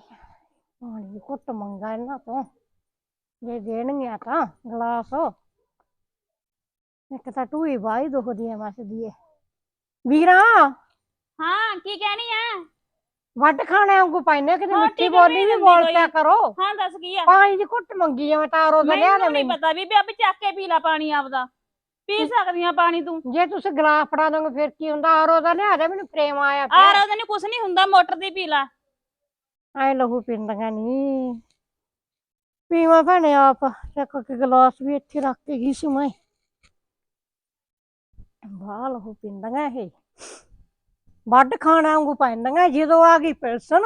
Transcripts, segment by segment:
ਪਾਣੀ ਦੀ ਘੁੱਟ ਮੰਗਾ ਇਹਨਾਂ ਤੋਂ ਜੇ ਦੇਣਗੀਆਂ ਤਾਂ ਗਲਾਸ ਇੱਕ ਤਾਂ ਟੂਈ ਬਾਈ ਦੁਖਦੀ ਐ ਮੱਚਦੀ ਐ ਵੀਰਾ ਹਾਂ ਕੀ ਕਹਿਣੀ ਆ ਵੱਡ ਖਾਣੇ ਵਾਂਗੂ ਪੈਨੇ ਕਿਤੇ ਹਾਂ, ਮਿੱਠੀ ਟਿਕਣ ਬੋਲੀ ਨਹੀਂ ਵੀ ਦਿੰਦੀ ਬੋਲ ਕੋਈ। ਪਿਆ ਕਰੋ ਹਾਂ ਦੱਸ ਕੀ ਆ ਪਾਣੀ ਦੀ ਘੁੱਟ ਮੰਗੀ ਐ ਮੈਂ ਤਾਰੋ ਦਾ ਲਿਆ ਦੇ ਮੈਨੂੰ ਨਹੀਂ ਮੈਨੂੰ ਪਤਾ ਵੀ ਬੇਬੇ ਚੱਕ ਕੇ ਪੀ ਲੈ ਪਾਣੀ ਆਪਦਾ ਪੀ ਸਕਦੀ ਆ ਪਾਣੀ ਤੂੰ ਜੇ ਤੁਸੀਂ ਗਲਾਸ ਫੜਾ ਦੋਗੇ ਫਿਰ ਕੀ ਹੁੰਦਾ ਆਰੋ ਦਾ ਲਿਆ ਦੇ ਮੈਨੂੰ ਪ੍ਰੇਮ ਆਇਆ ਆ ਪਿਆ ਉਹਦੇ ਨੂੰ ਕੁਛ ਨਹੀਂ ਹੁੰਦਾ ਮੋਟਰ ਦੀ ਪੀ ਲੈ ਐ ਲਹੂ ਪਿੰਦੀਆਂ ਨੀ। ਪੀਵਾ ਭੈਣੇ ਆਪ ਚੱਕ ਕੇ ਗਲਾਸ ਵੀ ਇੱਥੇ ਰੱਖ ਕੇ ਗਈ ਸੀ ਮੈਂ ਬਾਹ ਲਹੂ ਪਿੰਦੀਆਂ ਇਹ। ਵੱਡ ਖਾਣਾ ਵਾਂਗੂ ਪੈਂਦੀਆਂ, ਜਦੋਂ ਆ ਗਈ ਪਿਲਸਨ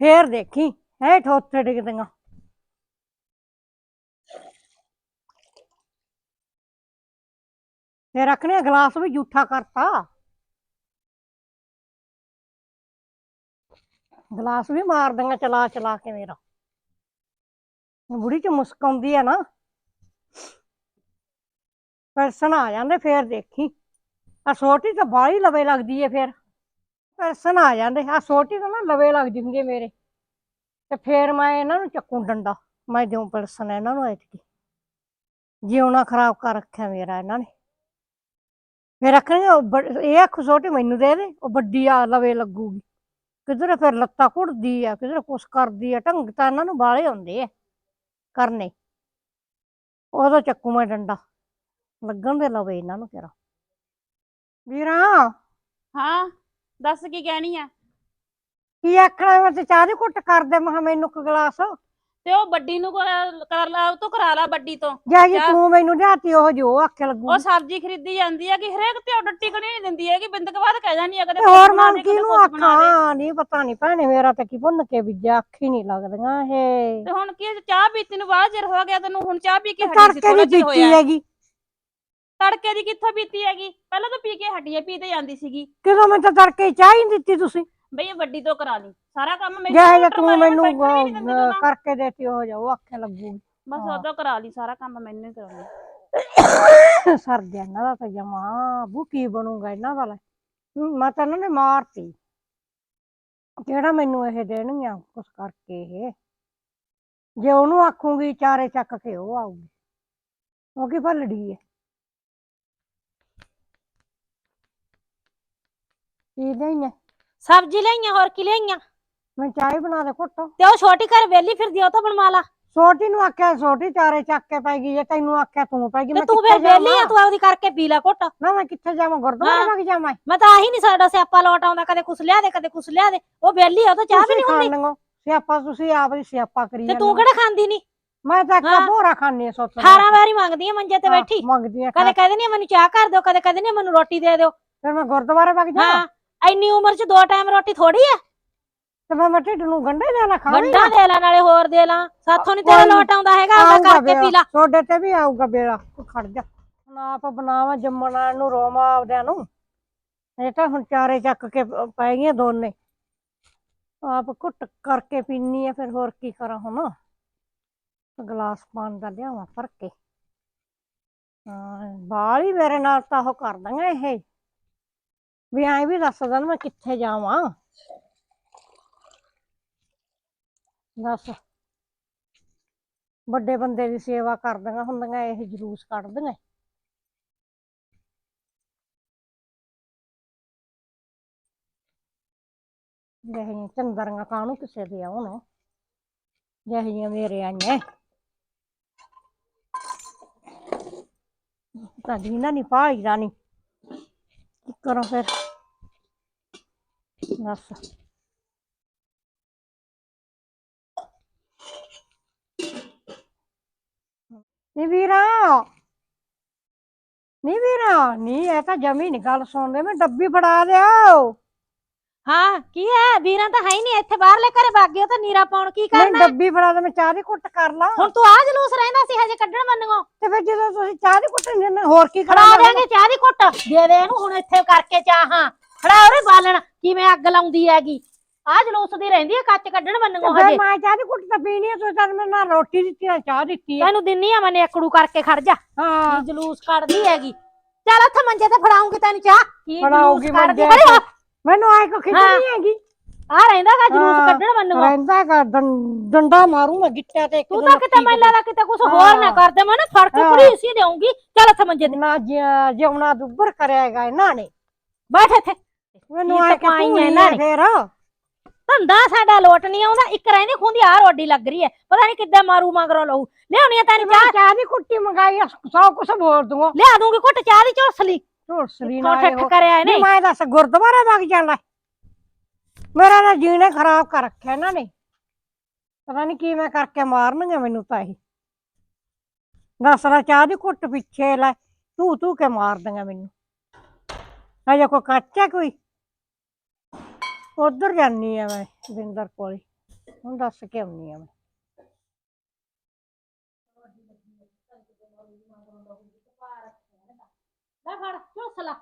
ਫੇਰ ਦੇਖੀ ਹੈ ਠੋਥੇ ਡਿੱਗਦੀਆਂ। ਫੇਰ ਰੱਖਣੇ ਗਲਾਸ ਵੀ ਝੂਠਾ ਕਰਤਾ। ਗਲਾਸ ਵੀ ਮਾਰ ਦਿੰਗਾ, ਚਲਾ ਚਲਾ ਕੇ ਮੇਰਾ। ਬੁੜੀ ਚ ਮੁਸਕ ਆਉਂਦੀ ਆ ਨਾ। ਪਰਸਨ ਆ ਜਾਂਦੇ, ਫੇਰ ਦੇਖੀ। ਆ ਛੋਟੀ ਤਾਂ ਬਾਹਲੀ ਲਵੇ ਲੱਗਦੀ ਏ ਫੇਰ। ਪਰਸਨ ਆ ਜਾਂਦੇ ਆ ਛੋਟੀ ਤਾਂ ਨਾ ਲਵੇ ਲੱਗਦੀ ਹੁੰਦੀ ਏ ਮੇਰੇ। ਤੇ ਫੇਰ ਮੈਂ ਇਹਨਾਂ ਨੂੰ ਚੱਕੂ ਡੰਡਾ। ਮੈਂ ਦਿਉ ਪਰਸਨ ਇਹਨਾਂ ਨੂੰ ਐਤਕੀ। ਜਿਉਣਾ ਖਰਾਬ ਕਰ ਰੱਖਿਆ ਮੇਰਾ ਇਹਨਾਂ ਨੇ। ਫੇਰ ਰੱਖਣਗੇ ਉਹ ਬ- ਇਹ ਅੱਖ ਛੋਟੀ ਮੈਨੂੰ ਦੇ ਦੇ, ਉਹ ਵੱਡੀ ਆ ਲਵੇ ਲੱਗੂਗੀ। ਕਿਧਰ ਫਿਰ ਲੱਤਾਂ ਘੁੱਟਦੀ ਆ ਕਿਧਰ ਕੁਛ ਕਰਦੀ ਆ ਢੰਗ ਤਾਂ ਇਹਨਾਂ ਨੂੰ ਬਾਲੇ ਹੁੰਦੇ ਆ ਕਰਨੇ। ਉਦੋਂ ਚੱਕੂ ਮੈਂ ਡੰਡਾ ਲੱਗਣ ਦੇ ਲਵੇ ਇਹਨਾਂ ਨੂੰ ਤੇਰਾ ਵੀਰਾ। ਹਾਂ ਦੱਸ ਕੀ ਕਹਿਣੀ ਆ? ਕੀ ਆਖਣਾ ਮੈਂ ਤੇ ਚਾਹ ਦੀ ਘੁੱਟ ਕਰ ਦੇ ਮੈਂ ਕਿਹਾ ਮੈਨੂੰ ਇੱਕ ਗਲਾਸ। ਤੇ ਉਹ ਵੱਡੀ ਨੂੰ ਕ- ਕਰ ਲਾ ਉਹ ਤੋਂ ਕਰਾ ਲਾ ਵੱਡੀ ਤੋਂ। ਜੇ ਜੀ? ਤੂੰ ਮੈਨੂੰ ਲਿਆਤੀ ਉਹ ਜੋ ਆਖੇ ਲੱਗੂ। ਉਹ ਸਬਜ਼ੀ ਖਰੀਦੀ ਜਾਂਦੀ ਆ ਕਿ ਹਰੇਕ ਤੇ ਆਰਡਰ ਟਿਕਣੀ ਨਹੀਂ ਦਿੰਦੀ ਹੈਗੀ ਬਿੰਦਕ ਬਾਅਦ ਕਹਿ ਜਾਂਦੀ ਆ ਕਦੇ ਤੇ ਕੁਛ ਹੋਰ ਬਣਾ ਮੈਂ ਦੇ, ਕਦੇ ਕਿਹਨੂੰ ਕੁਛ ਬਣਾ ਦੇ। ਆਖਾਂ ਨਹੀਂ ਪਤਾ ਨਹੀਂ ਭੈਣੇ ਮੇਰਾ ਤਾਂ ਕੀ ਭੁੰਨ ਕੇ ਬੀਜਿਆ ਅੱਖੀ ਨਹੀਂ ਲੱਗਦੀਆਂ ਇਹ। ਤੇ ਹੁਣ ਕੀ ਚਾਹ ਪੀਤੀ ਨੂੰ ਬਾਅਦ ਚਿਰ ਹੋ ਗਿਆ ਤੈਨੂੰ ਹੁਣ ਚਾਹ ਪੀ ਕੇ ਹਟੀ ਸੀ ਤੜਕੇ ਥੋੜਾ ਦੀ ਚਿਰ ਪੀਤੀ ਹੋਇਆ। ਹੈਗੀ। ਤੜਕੇ ਦੀ ਕਿੱਥੋਂ ਪੀਤੀ ਹੈਗੀ? ਪਹਿਲਾਂ ਤਾਂ ਪੀ ਕੇ ਹੱਡੀਆਂ ਪੀਤੇ ਜਾਂਦੀ ਸੀਗੀ। ਕਿਦੋਂ ਮੈਂ ਤਾਂ ਤੜਕੇ ਚਾਹ ਹੀ ਨੀ ਦਿੱਤੀ ਤੁਸੀਂ। ਬਈ ਇਹ ਵੱਡੀ ਤੋਂ ਕਰਾ ਲਈ। ਸਾਰਾ ਕੰਮ ਮੈਨੂੰ ਜਿਹੇ ਜੇ ਤੂੰ ਮੈਨੂੰ ਤੂੰ ਅਹ, ਤਾਂ। ਕਰਕੇ ਦੇਤੀ ਉਹ ਜਾਓ ਆਖੇ ਲੱਗੂਗੀ ਬਸ ਹਾਂ। ਉਦੋਂ ਕਰਾ ਲਈ ਸਾਰਾ ਕੰਮ ਮੈਨੂੰ ਹੀ ਕਰਾਉਣਾ ਸਰ ਗਿਆ ਇਹਨਾਂ ਦਾ ਤਾਂ ਜਮਾ ਬੂ ਕੀ ਬਣੂਗਾ ਇਹਨਾਂ ਦਾ ਲੈ। ਮੈਂ ਤਾਂ ਇਹਨਾਂ ਨੇ ਮਾਰਤੀ। ਕਿਹੜਾ ਮੈਨੂੰ ਇਹ ਦੇਣਗੀਆਂ ਕੁਛ ਕਰਕੇ ਇਹ? ਜੇ ਉਹਨੂੰ ਆਖੂਗੀ ਚਾਰੇ ਚੱਕ ਕੇ ਉਹ ਆਊਗੀ। ਉਹ ਕੀ ਭੱਲੜੀ ਹੈ ਕੀ ਨਹੀਂ ਸਬਜ਼ੀ ਲਈਆਂ ਹੋਰ ਕੀ ਲਈਆਂ ਮੈਂ ਚਾਹ ਹੀ ਬਣਾ ਦੇ ਘੁੱਟ। ਤੇ ਉਹ ਛੋਟੀ ਘਰ ਵੇਲੀ ਫਿਰਦੀ ਆ ਉਹ ਤਾਂ ਬਣਵਾ ਲਾ। ਛੋਟੀ ਨੂੰ ਆਖਿਆ ਛੋਟੀ ਚਾਰੇ ਚੱਕ ਕੇ ਪੈਗੀ ਜੇ ਤੈਨੂੰ ਆਖਿਆ ਤੂੰ ਪੈਗੀ ਤੇ ਮੈਂ ਤੂੰ ਕਿੱਥੇ ਫਿਰ ਵੇਲੀ ਆ ਜਾਵਾਂ? ਤੂੰ ਆਪਦੀ ਕਰਕੇ ਪੀ ਲੈ ਘੁੱਟ। ਨਾ ਮੈਂ ਕਿੱਥੇ ਜਾਵਾਂ ਗੁਰਦੁਆਰੇ ਹਾਂ। ਵਗ ਜਾਵਾਂ? ਮੈਂ ਤਾਂ ਆਹੀ ਨਹੀਂ ਸਾਡਾ ਸਿਆਪਾ ਲੋਟ ਆਉਂਦਾ ਕਦੇ ਕੁਛ ਲਿਆ ਦੇ ਕਦੇ ਕੁਛ ਲਿਆ ਦੇ। ਉਹ ਵੇਲੀ ਆ ਉਹ ਤਾਂ ਚਾਹ ਵੀ ਨਹੀਂ ਹੁੰਦੀ ਖਾਣੀਓ ਸਿਆਪਾ ਤੁਸੀਂ ਆਪ ਦੀ ਸਿਆਪਾ ਕਰੀ ਤੇ ਜਾਂਦੇ ਤੂੰ ਹੋ। ਕਿਹੜਾ ਖਾਂਦੀ ਨਹੀਂ ਮੈਂ ਤਾਂ ਹਾਂ। ਭੋਰਾ ਖਾਣੀ ਸੋਚ। 18 ਵਾਰੀ ਮੰਗਦੀ ਆ ਮੰਜੇ ਤੇ ਬੈਠੀ। ਮੰਗਦੀ ਆ ਕਦੇ ਕਹਿੰਦੀ ਨਹੀਂ ਮੈਨੂੰ ਚਾਹ ਕਰ ਦਿਓ ਕਦੇ ਕਹਿੰਦੀ ਨਹੀਂ ਮੈਨੂੰ ਰੋਟੀ ਦੇ ਦਿਓ। ਫਿਰ ਮੈਂ ਗੁਰਦੁਆਰੇ ਵਗ ਜਾਵਾਂ? ਹਾਂ। ਇੰਨੀ ਉਮਰ 'ਚ ਦੋ ਟਾਈਮ ਰੋਟੀ ਥੋੜੀ ਆ? ਤੇ ਮੈਂ ਮੈਂ ਢਿੱਡ ਨੂੰ ਗੰਢੇ ਦੇਣਾ ਖਾਵਾਂ ਗੰਡਾ ਦੇ ਲਾ ਨਾਲੇ ਹੋਰ ਦੇ ਲਾ। ਸਾਥੋਂ ਨਹੀਂ ਤੇਰਾ ਕੋਈ ਨੀ। ਲੋਟ ਆਉਂਦਾ ਹੈਗਾ ਆਪਦਾ ਕਰਕੇ ਪੀ ਲਾ। ਤੁਹਾਡੇ ਤੇ ਵੀ ਆਊਗਾ ਬੇੜਾ ਤੂੰ ਖੜ ਜਾ। ਹੁਣ ਆਪ ਬਣਾਵਾ ਜੰਮਣਾ ਨੂੰ ਰੋਮਾ ਆਪਦਿਆਂ ਨੂੰ। ਇਹ ਤਾਂ ਹੁਣ ਚਾਰੇ ਚੱਕ ਕੇ ਪ- ਪੈ ਗਈਆਂ ਦੋਨੇ। ਆਪ ਘੁੱਟ ਕਰਕੇ ਪੀਨੀ ਆ ਫਿਰ ਹੋਰ ਕੀ ਕਰਾਂ ਹੁਣ? ਗਲਾਸ ਪਾਣ ਦਾ ਲਿਆਵਾਂ ਭਰ ਕੇ। ਹਾਂ ਹੀ ਮੇਰੇ ਨਾਲ ਤਾਂ ਉਹ ਕਰ ਦਾਂਗਾ ਇਹ। ਵੀ ਐਂ ਵੀ ਦੱਸਦਾ ਨਾ ਮੈਂ ਕਿੱਥੇ ਜਾਵਾਂ। ਦੱਸ। ਵੱਡੇ ਬੰਦੇ ਦੀ ਸੇਵਾ ਕਰਦੀਆਂ ਹੁੰਦੀਆਂ, ਇਹ ਜਲੂਸ ਕੱਢਦੀਆਂ। ਜਿਹੜੀਆਂ ਚੰਦਰੀਆਂ ਕਾਹਨੂੰ ਕਿਸੇ ਦੇ ਆਉਣ? ਜਿਹੜੀਆਂ ਮੇਰੇ ਆਈਆਂ। ਤਾਂ ਦੀਨਾ ਨਹੀਂ ਪਾਈ ਜਾਣੀ ਕਰੋ ਫਿਰ ਦੱਸ ਨੀ ਵੀਰਾ ਨੀ ਵੀਰਾ ਨੀ ਇਹ ਤਾਂ ਜਮੀ ਨੀ ਗੱਲ ਸੁਣਦੇ ਮੈਂ ਡੱਬੀ ਫੜਾ ਦਿਓ ਹਾਂ ਕੀ ਹੈ? ਵੀਰਾਂ ਤਾਂ ਹੈ ਹੀ ਨਹੀਂ ਇੱਥੇ ਬਾਹਰਲੇ ਘਰੇ ਉਹ ਤਾਂ ਨੀਰਾ ਪਾਉਣ ਕੀ ਮੈਂ ਕਰਨਾ? ਡੱਬੀ ਫੜਾ ਦੇ ਮੈਂ ਚਾਹ ਦੀ ਕੁੱਟ ਕਰ ਲਾਂ। ਹੁਣ ਤੂੰ ਆ ਜਲੂਸ ਰਹਿੰਦਾ ਸੀ ਹਜੇ ਕੱਢਣ ਮੰਨਗੋ ਤੇ ਫਿਰ ਜਦੋਂ ਤੁਸੀਂ ਚਾਹ ਦੀ ਕੁੱਟ ਨਹੀਂ ਦਿੰਦੇ, ਹੋਰ ਕੀ ਫੜਾ ਕਰਾਂ ਦੇਾਂਗੇ ਚਾਹ ਦੀ ਘੁੱਟ। ਦੇ ਦੇ ਇਹਨੂੰ ਹੁਣ ਇੱਥੇ ਕਰਕੇ ਚਾਹਾਂ ਫੜਾ ਉਹਰੇ ਬਾਲਣ ਕਿਵੇਂ ਅੱਗ ਲਾਉਂਦੀ ਹੈਗੀ। ਆ ਜਲੂਸ ਦੀ ਰਹਿੰਦੀ ਹੈ ਕੱਚ ਕੱਢਣ ਮੰਨਗੋ ਫਿਰ ਹਜੇ। ਮੈਂ ਚਾਹ ਦੀ ਕੁੱਟ ਤਾਂ ਪੀਣੀ ਹੈ ਤੁਸੀਂ ਤਾਂ ਮੈਨੂੰ ਨਾ ਰੋਟੀ ਦਿੱਤੀ ਨਾ ਚਾਹ ਦਿੱਤੀ ਹੈ। ਤੈਨੂੰ ਦਿੰਨੀ ਆ ਮੈਂ ਨੇਕੜੂ ਕਰਕੇ ਖੜ ਜਾ। ਹਾਂ। ਕੀ ਜਲੂਸ ਕੱਢਦੀ ਹੈਗੀ। ਚੱਲ ਉੱਥੇ ਮੰਜੇ ਤੇ ਫੜਾਉਂਗੀ ਤੈਨੂੰ ਚਾਹ। ਕੀ ਫੜਾਊਗੀ ਮੰਜੇ ਹੋ। ਮੈਨੂੰ ਆਏ ਕੋ ਖਿੱਚ ਹਾਂ। ਨਹੀਂ ਹੈਗੀ? ਆ ਰਹਿੰਦਾਗਾ ਜਲੂਸ ਹਾਂ, ਕੱਢਣ ਮੈਨੂੰ। ਰਹਿੰਦਾ ਗਾ ਡੰ- ਡੰਡਾ ਮਾਰੂ ਮੈਂ ਗਿੱਟਿਆ ਤੇ ਇੱਕ ਤੂੰ ਦਿਨ ਤਾਂ ਕਿਤੇ ਮੈਨੂੰ ਲੱਗਦਾ ਕਿਤੇ ਕੁਝ ਹੋਰ ਨਾ ਹਾਂ। ਕਰ ਦੇ ਮੈਂ ਨਾ ਫੜ ਕੇ ਹਾਂ। ਕੁੜੀ ਇਸੀ ਦੇਉਂਗੀ ਚੱਲ ਇੱਥੇ ਮੰਜੇ ਤੇ। ਨਾ ਜਿ- ਜਿਉਣਾ ਦੁੱਬਰ ਕਰਿਆਗਾ ਇਹਨਾਂ ਨੇ। ਬੈਠ ਇੱਥੇ। ਮੈਨੂੰ ਆਏ ਕਿ ਤੂੰ ਇਹਨਾਂ ਨਹੀਂ ਨੇ। ਫੇਰ। ਧੰਦਾ ਸਾਡਾ ਲੋਟ ਨਹੀਂ ਆਉਂਦਾ ਇੱਕ ਰਹਿੰਦੀ ਖੁੰਦੀ ਆ ਰੋਡੀ ਲੱਗ ਰਹੀ ਹੈ। ਪਤਾ ਨਹੀਂ ਕਿੱਦਾਂ ਮਾਰੂ ਮਗਰੋਂ ਲਊ। ਲਿਆਉਣੀ ਆ ਤੈਨੂੰ ਚਾਹ? ਚਾਹ ਦੀ ਕੁੱਟੀ ਮੰਗਾਈ ਆ, ਸੌ ਕੁਛ ਬੋਲ ਦੂੰਗਾ। ਲਿਆ ਦੂੰਗੀ ਘੁੱਟ ਚਾਹ ਦੀ ਝੋਸਲੀ। ਝੋਸਲੀ ਨਾ ਠੱਠ ਠੱਠ ਕਰਿਆ ਇਹਨੇ? ਨਹੀਂ ਮੈਂ ਦੱਸ ਗੁਰਦੁਆਰੇ ਵਗ ਜਾਣਾ ਮੇਰਾ ਨਾ ਜੀਣੇ ਖਰਾਬ ਕਰ ਰੱਖਿਆ ਇਹਨਾਂ ਨੇ। ਪਤਾ ਨਹੀਂ ਕੀ ਮੈਂ ਕਰਕੇ ਮਾਰਨਗੇ ਮੈਨੂੰ ਤਾਂ ਇਹ। ਦੱਸ ਚਾਹ ਦੀ ਘੁੱਟ ਪਿੱਛੇ ਲੈ ਤੂੰ ਤੂੰ ਕੇ ਮਾਰ ਦੇਗਾ ਮੈਨੂੰ। ਹਜੇ ਕੋਈ ਕੱਚਾ ਕੋਈ? ਉਧਰ ਜਾਨੀ ਆ ਮੈਂ ਬਿੰਦਰ ਕੋਲੇ। ਹੁਣ ਦੱਸ ਕੇ ਆਉਣੀ ਆ ਮੈਂ। ਲੈ ਫੜ। ਝੋਸਲਾ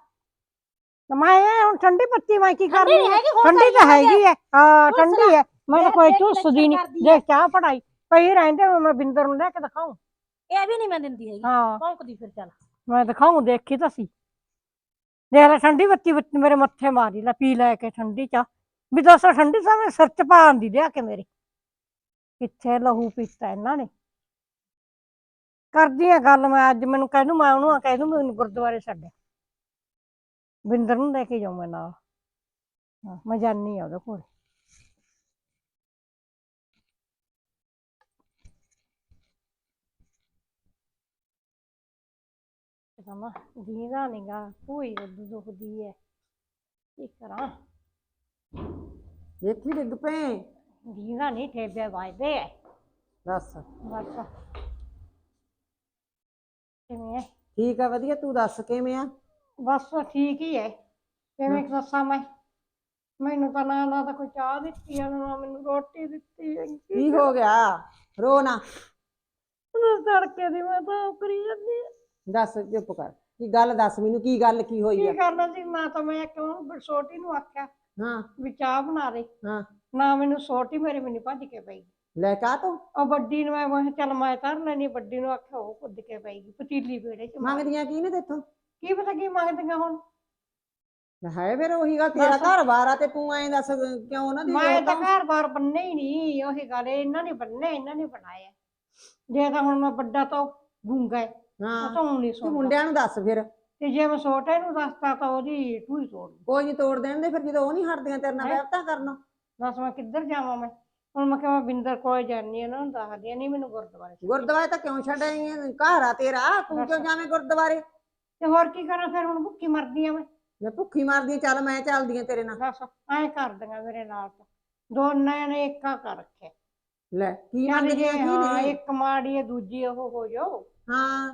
ਤੇ ਮੈਂ ਇਹ ਹੁਣ ਠੰਡੀ ਪੱਤੀ ਮੈਂ ਕੀ ਠੰਡੀ ਕਰਨੀ ਨੀ ਆ? ਹੈਗੀ, ਹੁਣ ਠੰਡੀ ਤਾਂ ਪਾਈ ਹੈਗੀ ਹੈ ਹਾਂ ਝੁਲਸ ਠੰਡੀ ਹੈ ਮੈਂ ਤਾਂ ਦੇਖ- ਕੋਈ ਦੇਖ ਝੁੱਸਦੀ ਨਹੀਂ ਲੱਛਣ ਕਰਦੀ ਹੈ। ਦੇਖ ਚਾਹ ਪੜਾਈ ਪਈ ਰਹਿੰਦੇ ਹੁਣ ਮੈਂ ਬਿੰਦਰ ਨੂੰ ਲੈ ਕੇ ਦਿਖਾਉਂ ਇਹ ਵੀ ਨਹੀਂ ਮੈਂ ਦਿੰਦੀ ਹੈਗੀ ਹਾਂ ਭੌਂਕਦੀ ਫਿਰ ਚੱਲ ਮੈਂ ਦਿਖਾਉਂ ਦੇਖੀ ਤਾਂ ਸੀ ਦੇਖ ਲੈ ਠੰਡੀ ਬੱਤੀ ਬੱਤੀ ਮੇਰੇ ਮੱਥੇ ਮਾਰੀ ਲੈ ਪੀ ਲੈ ਕੇ ਠੰਡੀ ਚਾਹ ਵੀ ਦੱਸੋ ਠੰਡੀ ਸਾਵੇਂ ਸਿਰ ਚ ਪਾਣ ਦੀ ਲਿਆ ਕੇ ਮੇਰੇ ਕਿੱਥੇ ਲਹੂ ਪੀਤਾ ਇਹਨਾਂ ਨੇ ਕਰਦੀ ਆ ਗੱਲ ਮੈਂ ਅੱਜ ਮੈਨੂੰ ਕਹਿ ਦੂੰ ਮੈਂ ਉਹਨੂੰ ਕਹਿ ਦੂੰ ਮੈਨੂੰ ਗੁਰਦੁਆਰੇ ਛੱਡ ਬਿੰਦਰ ਨੂੰ ਲੈ ਕੇ ਜਾਉਂ ਮੈਂ ਨਾਲ। ਹਾਂ ਮੈਂ ਜਾਨੀ ਆ ਉਹਦੇ ਕੋਲ। ਕਮਾ ਦੀਦਾ ਨਿਗਾ ਕੋਈ ਉਦੋਂ ਦੁਖਦੀ ਹੈ ਕੀ ਕਰਾਂ? ਦੇਖੀ ਡਿੱਗ ਪਏ ਦੀਦਾ ਨਹੀਂ ਠੇਬੇ ਵੱਜਦੇ ਐ। ਦੱਸ। ਬਸ। ਕਿਵੇਂ ਠੀਕ ਆ ਵਧੀਆ। ਤੂੰ ਦੱਸ ਕਿਵੇਂ ਆ? ਬਸ ਠੀਕ ਹੀ ਹੈ ਕਿਵੇਂ ਦੱਸਾਂ ਮੈਂ? ਮੈਨੂੰ ਤਾਂ ਨਾ ਨਾ ਤਾਂ ਕੋਈ ਚਾਹ ਦਿੱਤੀ ਆ ਨਾ ਮੈਨੂੰ ਰੋਟੀ ਦਿੱਤੀ ਹੈ ਕੀ ਹੋ ਗਿਆ? ਰੋ ਨਾ। ਤੜਕੇ ਦੀ ਮੈਂ ਤਾਂ ਉਕਰੀ ਜਾਂਦੀ। ਦੱਸ ਚੁੱਪ ਕਰ। ਕੀ ਗੱਲ ਦੱਸ ਮੈਨੂੰ? ਕੀ ਗੱਲ ਕੀ ਹੋਈ ਕੀ ਆ? ਕਰਨਾ ਸੀ ਨਾ ਤਾਂ ਮੈਂ ਕਿਉਂ ਛੋਟੀ ਨੂੰ ਆਖਿਆ ਹਾਂ। ਵੀ ਚਾਹ ਬਣਾ ਦੇ। ਹਾਂ। ਨਾ ਮੈਨੂੰ ਛੋਟੀ ਮੇਰੇ ਮੈਨੂੰ ਭੱਜ ਕੇ ਪਈ। ਲੈ ਕਾ ਤੂੰ? ਉਹ ਵੱਡੀ ਨੂੰ ਮੈਂ ਮੈਂ ਕਿਹਾ ਚੱਲ ਮੈਂ ਧਰ ਲੈਣੀ ਵੱਡੀ ਨੂੰ ਆਖਿਆ ਉਹ ਕੁੱਦ ਕੇ ਪਈਗੀ ਪਤੀਲੀ ਵੇੜੇ ਚ ਮਾਰ। ਮੰਗਦੀਆਂ ਕੀ ਨੇ ਤੇਥੋਂ? ਕੀ ਪਤਾ ਕੀ ਮੰਗਦੀਆਂ ਹੁਣ ਹੈ ਫਿਰ ਉਹੀ ਗੱਲ ਤੇਰਾ। ਘਰ ਬਾਰ ਆ ਤੇ ਤੂੰ ਐਂ ਦੱਸ ਕਿਉਂ ਉਹਨਾਂ ਦੀ ਮੈਂ ਤਾਂ ਘਰ ਬਾਰ ਬੰਨੇ ਹੀ ਨਹੀਂ ਉਹੀ ਗੱਲ ਇਹ ਇਹਨਾਂ ਨੇ ਬੰਨੇ ਇਹਨਾਂ ਨੇ ਬਣਾਇਆ ਜੇ ਤਾਂ ਹੁਣ ਮੈਂ ਵੱਡਾ ਤਾਂ ਗੂੰਗਾ ਹੈ ਹਾਂ ਤਾਂ ਹੁਣ ਨਹੀਂ ਤੂੰ ਸੁਣਦਾ ਮੁੰਡਿਆਂ ਨੂੰ ਦੱਸ ਫਿਰ ਤੇ ਜੇ ਮੈਂ ਛੋਟੇ ਨੂੰ ਦੱਸਤਾ ਤਾਂ ਉਹਦੀ ਟੂਈ ਤੋੜ ਦੂੰ। ਕੋਈ ਨਹੀਂ ਤੋੜ ਦੇਣ ਦੇ ਫਿਰ ਜਦੋਂ ਉਹ ਨਹੀਂ ਹਟਦੀਆਂ ਤੇਰੇ ਨਾਲ ਹੈਂ? ਵਹਿਬਤਾਂ ਕਰਨਾ ਦੱਸ ਮੈਂ ਕਿੱਧਰ ਜਾਵਾਂ ਮੈਂ ਹੁਣ ਮੈਂ ਕਿਹਾ ਮੈਂ ਬਿੰਦਰ ਕੋਲ ਜਾਨੀ ਆ ਨਾ ਦੱਸਦੀ ਨਹੀਂ ਮੈਨੂੰ ਗੁਰਦੁਆਰੇ। ਗੁਰਦੁਆਰੇ ਤਾਂ ਕਿਉਂ ਛੱਡ ਆਈ ਆਂ? ਘਰ ਆ ਤੇਰਾ ਤੂੰ ਕਿਉਂ। ਜਾਵੇਂ ਗੁਰਦੁਆਰੇ ਤੇ ਹੋਰ ਕੀ ਕਰਾਂ ਫਿਰ ਹੁਣ ਭੁੱਖੀ ਮਰਦੀ ਆ ਮੈਂ। ਮੈਂ ਭੁੱਖੀ ਮਾਰਦੀ ਆਂ, ਚੱਲ ਮੈਂ ਚੱਲਦੀ ਆਂ ਤੇਰੇ ਨਾਲ। ਐਂ ਕਰ ਦਿੰਗਾ ਮੇਰੇ ਨਾਲ ਤਾਂ। ਦੋਨਾਂ ਨੇ ਇੱਕਾ ਕਰ ਰੱਖਿਆ। ਲੈ ਕੀ ਚੱਲ ਜੇ ਮੰਗਦੀਆਂ ਕੀ ਹਾਂ ਨੇ? ਇੱਕ ਮਾੜੀ ਹੈ ਦੂਜੀ ਉਹ ਹੋ ਜਾਓ। ਹਾਂ।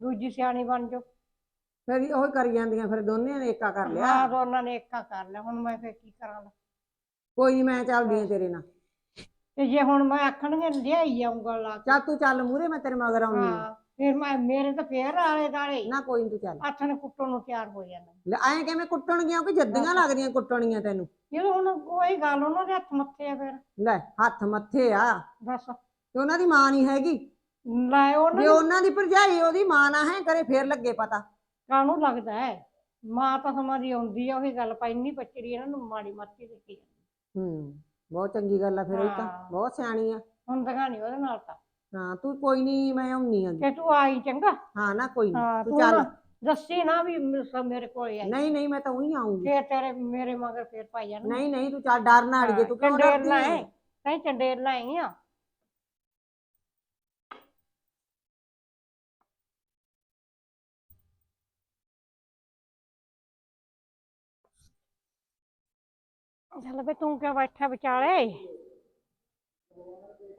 ਦੂਜੀ ਸਿਆਣੀ ਬਣ ਜਾਓ। ਫਿਰ ਉਹ ਕਰੀ ਜਾਂਦੀਆਂ ਫਿਰ ਦੋਨੇ ਨੇ ਏਕਾ ਕਰ ਹਾਂ ਲਿਆ ਦੋਨਾਂ ਨੇ ਇੱਕਾ ਕਰ ਲਿਆ। ਹੁਣ ਮੈਂ ਫਿਰ ਕੀ ਕਰਾਂ ਕੋਈ ਨਹੀਂ ਮੈਂ ਚੱਲਦੀ ਆਂ ਤੇਰੇ ਨਾਲ। ਤੇ ਜੇ ਹੁਣ ਮੈਂ ਆਖਣਗੇ ਲਿਆਈ ਆ ਉਂਗਲ ਲਾ ਕੇ। ਚੱਲ ਤੂੰ ਚੱਲ ਮੂਰੇ ਮੈਂ ਤੇਰੇ ਮਗਰ ਆਉਂਦੀ ਆਂ। ਹਾਂ। ਫਿਰ ਮੈਂ ਮੇਰੇ ਤਾਂ ਫੇਰ ਆਲੇ ਦਾਲੇ ਨਾ ਕੋਈ ਨੀ ਤੂੰ ਚੱਲ। ਹੱਥ ਨੇ ਕੁੱਟਣ ਨੂੰ ਤਿਆਰ ਹੋ ਜਾਣਾ। ਲੈ ਐਂ ਕਿਵੇਂ ਕੁੱਟਣਗੀਆਂ? ਕਿ ਜੱਦੀਆਂ ਲੱਗਦੀਆਂ ਕੁੱਟਣੀਆਂ ਤੈਨੂੰ। ਜਦੋਂ ਹੁਣ ਕੋਈ ਗੱਲ ਉਹਨਾਂ ਦੇ ਹੱਥ ਮੱਥੇ ਆ ਫਿਰ। ਲੈ ਹੱਥ ਮੱਥੇ ਆ। ਦੱਸ ਤੇ ਉਹਨਾਂ ਦੀ ਮਾਂ ਨਹੀਂ ਹੈਗੀ? ਲੈ ਉਹਨਾਂ ਜੇ ਨੂੰ ਉਹਨਾਂ ਦੀ ਭਰਜਾਈ ਉਹਦੀ ਮਾਂ ਨਾ ਹੈ ਕਰੇ ਫੇਰ ਲੱਗੇ ਪਤਾ। ਕਾਹਨੂੰ ਲੱਗਦਾ ਹੈ? ਮਾਂ ਤਾਂ ਸਮਾਂ ਦੀ ਆਉਂਦੀ ਆ ਉਹੀ ਗੱਲ ਪਾਈ ਨਹੀਂ ਬੱਚਰੀ ਇਹਨਾਂ ਨੂੰ ਮਾੜੀ ਮੱਤੀ ਜਾਂਦੀ। ਹੂੰ ਬਹੁਤ ਚੰਗੀ ਗੱਲ ਆ ਫਿਰ ਇਹ ਤਾਂ। ਹਾਂ। ਬਹੁਤ ਸਿਆਣੀ ਆ। ਹੁਣ ਦਗਾਣੀ ਉਹਦੇ ਨਾਲ ਤਾਂ। ਹਾਂ ਤੂੰ ਕੋਈ ਨਹੀਂ ਮੈਂ ਆਉਣੀ ਆ ਤੇ ਤੂੰ ਆਈ ਚੰਗਾ? ਹਾਂ ਨਾ ਕੋਈ ਹਾਂ ਨਹੀਂ ਤੂੰ ਤੂੰ ਚੱਲ। ਨਾ ਦੱਸੀ ਨਾ ਵੀ ਮ- ਸ- ਮੇਰੇ ਕੋਲ ਆਈ। ਨਹੀਂ ਨਹੀਂ ਮੈਂ ਤਾਂ ਉਹੀ ਆਉਂਗੀ ਫੇਰ ਤੇਰੇ ਮੇਰੇ ਮਗਰ ਫੇਰ ਪਾਈ ਜਾਣਾ। ਨਹੀਂ ਨਹੀਂ ਤੂੰ ਚੱਲ ਡਰ ਨਾ ਅੜੀਏ ਤੂੰ ਕਿਉਂ ਚੰਡੇਰ ਡਰਦੀ ਲਾਏ। ਹੈ ਕਹੀਂ ਚੰਡੇਰ ਲਾਈ ਆ। ਚੱਲ ਬੇ ਤੂੰ ਕਿਉਂ ਬੈਠਾ ਵਿਚਾਲੇ?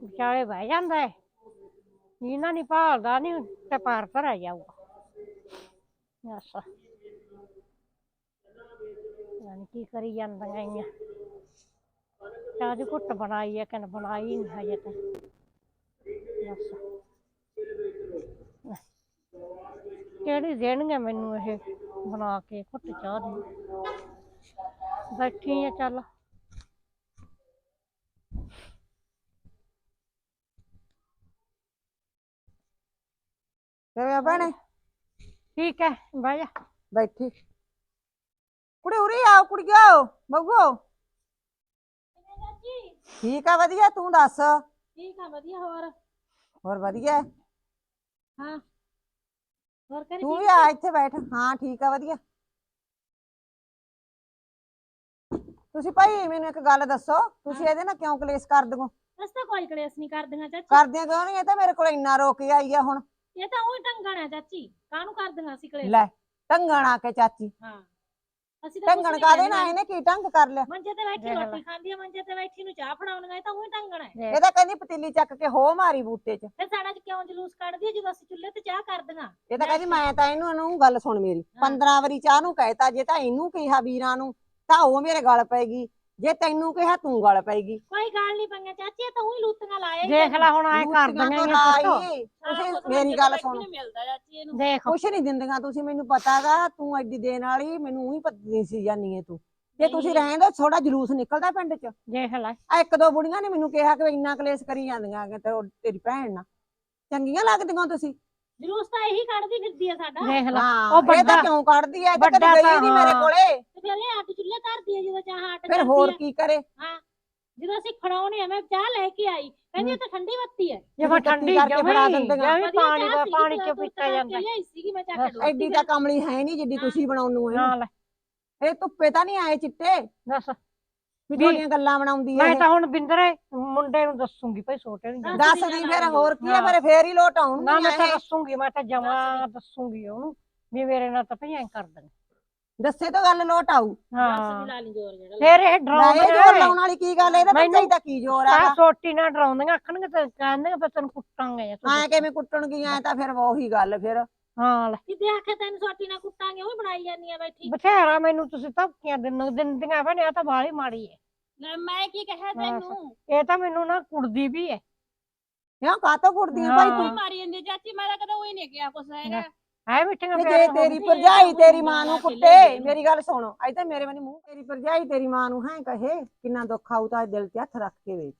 ਵਿਚਾਲੇ ਬਹਿ ਜਾਂਦਾ ਹੈ ਇਹਨਾਂ ਨਹੀਂ ਭਾਲਦਾ ਨਹੀਂ ਤੇ ਪਾਰ ਭਰਿਆ ਜਾਊਗਾ। ਯਾਸਾ ਯਾਨੀ ਕੀ ਕਰੀ ਜਾਂਦੀਆਂ ਆਈਆਂ। ਚਾਹ ਦੀ ਘੁੱਟ ਬਣਾਈ ਹੈ ਕਿ ਬਣਾਈ ਨਹੀਂ ਹਜੇ ਤਾਂ। ਬਸ। ਕਿਹੜੀ ਦੇਣਗੇ ਮੈਨੂੰ ਇਹ ਬਣਾ ਕੇ ਘੁੱਟ ਚਾਹ ਦੀ? ਬੈਠੀ ਆ ਚੱਲ। ਕਿਵੇਂ ਆ ਭੈਣੇ? ਠੀਕ ਹੈ ਬਹਿ ਜਾ। ਬੈਠੀ। ਕੁੜੇ ਉਰੇ ਆਓ ਕੁੜੀਓ ਬਗੋ ਠੀਕ ਆ ਵਧੀਆ ਤੂੰ ਦੱਸ। ਠੀਕ ਆ ਵਧੀਆ ਹੋਰ? ਹੋਰ ਵਧੀਆ? ਹੈ? ਹਾਂ ਹੋਰ ਕਰੀ ਤੂੰ ਵੀ ਆ ਇੱਥੇ ਬੈਠ। ਹਾਂ ਠੀਕ ਆ ਵਧੀਆ। ਤੁਸੀਂ ਭਾਈ ਮੈਨੂੰ ਇੱਕ ਗੱਲ ਦੱਸੋ। ਤੁਸੀਂ ਇਹਦੇ ਨਾਲ ਕਿਉਂ ਕਲੇਸ਼ ਕਰ ਦਿਓ ਅਸ ਤਾਂ ਕੋਈ ਕਲੇਸ਼ ਨਹੀਂ ਕਰਦੀਆਂ ਚਾਚੀ। ਕਰਦਿਆਂ ਕਿਉਂ ਨਹੀਂ? ਇਹ ਤਾਂ ਮੇਰੇ ਕੋਲ ਇੰਨਾ ਰੋ ਕੇ ਆਈ ਆ ਹੁਣ। ਇਹ ਤਾਂ ਉਹੀ ਢੰਗਣ ਆ ਚਾਚੀ ਕਾਹਨੂੰ ਕਰਦੀਆਂ ਸੀ ਕਲੇਸ਼? ਲੈ ਟੰਗਣ ਆ ਕੇ ਚਾਚੀ। ਹਾਂ ਅਸੀਂ ਤਾਂ ਕੁਛ ਟੰਗਣ ਨੀ ਕਾਦੇ। ਨਾਲ ਇਹਨੇ ਕੀ ਟੰਗ ਕਰ ਲਿਆ? ਮੰਜੇ ਤੇ ਬੈਠੀ ਦੇਖ ਲੈ। ਰੋਟੀ ਖਾਂਦੀ ਆ ਮੰਜੇ ਤੇ ਬੈਠੀ ਨੂੰ ਚਾਹ ਫੜਾਉਣੀਆਂ ਇਹ ਤਾਂ ਉਹੀ ਢੰਗਣ ਹੈ। ਇਹ ਤਾਂ ਕਹਿੰਦੀ ਪਤੀਲੀ ਚੱਕ ਕੇ ਹੋ ਮਾਰੀ ਬੂਟੇ 'ਚ। ਫਿਰ ਸਾਡਾ ਚ ਕਿਉਂ ਜਲੂਸ ਕੱਢਦੀ ਆ ਜਦੋਂ ਅਸੀਂ ਚੁੱਲ੍ਹੇ ਤੇ ਚਾਹ ਕਰਦੀਆਂ ਇਹ ਤਾਂ ਕਹਿੰਦੀ ਮੈਂ ਤਾਂ ਇਹਨੂੰ ਨੂੰ ਗੱਲ ਸੁਣ ਮੇਰੀ। 15 ਵਾਰੀ ਚਾਹ ਨੂੰ ਕਹਿਤਾ ਜੇ ਤਾਂ ਇਹਨੂੰ ਕਿਹਾ ਵੀਰਾਂ ਨੂੰ ਤਾਂ ਉਹ ਮੇਰੇ ਗਲ ਪਏਗੀ ਜੇ ਤੈਨੂੰ ਕਿਹਾ ਤੂੰ ਗਲ ਪਏਗੀ ਕੋਈ ਗੱਲ ਨਹੀਂ ਪੰਗਾ ਚਾਚੀ ਇਹ ਤਾਂ ਉਹੀ ਲੂਤੀਆਂ ਲਾਇਆ ਹੀ ਦੇਖ ਲੈ ਹੁਣ ਐ ਕਰ ਲੂਤੀਆਂ ਤੋਂ ਦਿੰਗੇ ਲਾਈ, ਤੁਸੀਂ ਮੇਰੀ ਗੱਲ ਸੁਣੋ। ਮਿਲਦਾ ਚਾਚੀ ਇਹਨੂੰ। ਦੇਖ। ਕੁਛ ਨਹੀਂ ਦਿੰਦੀਆਂ ਤੁਸੀਂ ਮੈਨੂੰ ਪਤਾਗਾ ਤੂੰ ਐਡੀ ਦੇਣ ਵਾਲੀ ਮੈਨੂੰ ਉਹੀ ਪਤਾ ਨਹੀਂ ਸੀ ਜਾਨੀ ਹੈ ਤੂੰ। ਤੇ ਤੁਸੀਂ ਰਹਿਣ ਦੋ ਥੋੜਾ ਜਲੂਸ ਨਿਕਲਦਾ ਪਿੰਡ 'ਚ। ਦੇਖ ਲੈ। ਆ ਇੱਕ ਦੋ ਬੁੜੀਆਂ ਨੇ ਮੈਨੂੰ ਕਿਹਾ ਕਿ ਇੰਨਾ ਕਲੇਸ਼ ਕਰੀ ਜਾਂਦੀਆਂ ਕਿ ਤੇ ਤੇਰੀ ਭੈਣ ਨਾਲ। ਚੰਗੀਆਂ ਲੱਗਦੀਆਂ ਤੁਸੀਂ। ਜਲੂਸ ਤਾਂ ਇਹੀ ਕੱਢਦੀ ਫਿਰਦੀ ਆ ਸਾਡਾ। ਦੇਖ ਲੈ। ਉਹ ਵੱਡਾ- ਕਿਉਂ ਕੱਢਦੀ ਐ ਇਹ ਤਾਂ ਕਦੇ ਗਈ ਨਹੀਂ ਮੇਰੇ ਕੋਲੇ। ਤੇ ਫਿਰ ਧਰਦੀ ਆ ਜਦੋਂ ਚਾਹ ਅੱਡ ਫਿਰ ਕਰਦੀ ਹੋਰ। ਕੀ ਕਰੇ? ਜਦੋਂ ਅਸੀਂ ਖੜਾਉਣੇ ਆ ਮੈਂ ਚਾਹ ਲੈ ਕੇ ਆਈ। ਕਹਿੰਦੀ ਇਹ ਤਾਂ ਠੰਡੀ ਬੱਤੀ ਹੈ ਜੇ ਮੈਂ ਤੱਤੀ ਠੰਡੀ ਕਰਕੇ ਜਮੀ ਫੜਾ ਦਿੰਦੀਆਂ। ਜਮੀ ਪਾਣੀ ਦਾ ਪਾਣੀ ਚ ਪੀਤਾ ਜਾਂਦਾ? ਸੀਗੀ ਮੈਂ ਬਸ, ਕੇ ਐਡੀ ਤਾਂ ਕਮਲੀ ਹੈ ਨਹੀਂ ਜਿੱਡੀ ਤੁਸੀਂ ਬਣਾਉਣ ਨੂੰ ਨਾ ਇਹਨੂੰ। ਲੈ ਇਹ ਧੁੱਪੇ ਤਾਂ ਨਹੀਂ ਆਏ ਚਿੱਟੇ? ਦੱਸ। ਵੀ ਤੁਹਾਡੀਆਂ ਗੱਲਾਂ ਬਣਾਉਂਦੀ ਐ ਮੈਂ। ਤਾਂ ਹੁਣ ਬਿੰਦਰੇ ਮੁੰਡੇ ਨੂੰ ਦੱਸੂਗੀ ਭਾਈ ਛੋਟੇ ਨੂੰ ਦੱਸ ਗੱਲ ਫਿਰ। ਹੋਰ ਕੀ ਐ ਹਾਂ। ਫਿਰ ਫੇਰ ਹੀ ਲੋਟ ਨਾ ਆਉਣਗੀਆਂ ਮੈਂ ਤਾਂ। ਦੱਸੂਗੀ ਮੈਂ ਤਾਂ ਜਮਾ ਦੱਸੂਗੀ ਉਹਨੂੰ। ਵੀ ਮੇਰੇ ਨਾਲ ਤਾਂ ਭਈ ਐਂ ਕਰ ਦੱਸੇ ਤਾਂ ਗੱਲ ਲੋਟ ਆਊ। ਹਾਂ। ਲਾ ਲਈ ਜੋਰ ਜਿਹੜਾ ਫੇਰ ਇਹ ਨਾ ਇਹ ਡਰਾਉਂਦੇ ਜੋਰ ਲਾਉਣ ਵਾਲੀ ਕੀ ਗੱਲ ਇਹਦਾ ਦਾ ਕੀ ਜ਼ੋਰ ਆ ਆ ਛੋਟੀ ਨਾਲ ਡਰਾਉਂਦੀਆਂ ਆਖਣਗੇ ਤੇ ਕਹਿੰਦੇ ਫਿਰ ਤੈਨੂੰ ਕੁੱਟਾਂਗੇ ਜਾਂ ਐ ਕਿਵੇਂ ਕੁੱਟਣਗੀਆਂ ਐ ਤਾਂ ਫਿਰ ਉਹੀ ਗੱਲ ਫਿਰ। ਹਾਂ ਲੈ। ਕਿਤੇ ਆਖੇ ਤੈਨੂੰ ਸੋਟੀ ਨਾਲ ਕੁੱਟਾਂਗੇ ਉਹ ਬਣਾਈ ਜਾਂਦੀ ਆ ਬੈਠੀ। ਬਥੇਰਾ ਮੈਨੂੰ ਤੁਸੀਂ ਧਮਕੀਆਂ ਦਿੰਨ ਦਿੰਦੀਆਂ ਭੈਣੇ ਆ ਤਾਂ ਬਾਹਲੀ ਮਾੜੀ ਲੈ ਮੈਂ ਕੀ ਕਹਿਆ ਤੈਨੂੰ? ਇਹ ਤਾਂ ਮੈਨੂੰ ਨਾ ਕੁੜਦੀ ਵੀ ਹੈ ਕਿਉਂ ਕਾਤੋਂ ਕੁੱਟਦੀ ਐ ਭਾਈ। ਤੂੰ ਮਾਰੀ ਜਾਂਦੀ ਚਾਚੀ ਮੈਂ ਤਾਂ ਕਦੇ ਉਹੀ ਨਹੀਂ ਕਿਹਾ ਕੁਛ ਹੈਗਾ। ਐ ਮਿੱਠੀਆਂ ਵੀ ਜੇ ਤੇਰੀ ਭਰਜਾਈ ਤੇਰੀ ਮਾਂ ਨੂੰ ਕੁੱਟੇ। ਮੇਰੀ ਗੱਲ ਸੁਣੋ ਅੱਜ ਤਾਂ ਮੇਰੇ ਵਾਲੀ ਮੂੰਹ ਤੇਰੀ ਭਰਜਾਈ ਤੇਰੀ ਮਾਂ ਨੂੰ ਹੈ ਕਹੇ ਕਿੰਨਾ ਦੁੱਖ ਆਊ ਤਾਂ ਦਿਲ ਤੇ ਹੱਥ ਰੱਖ ਕੇ ਵੇਖ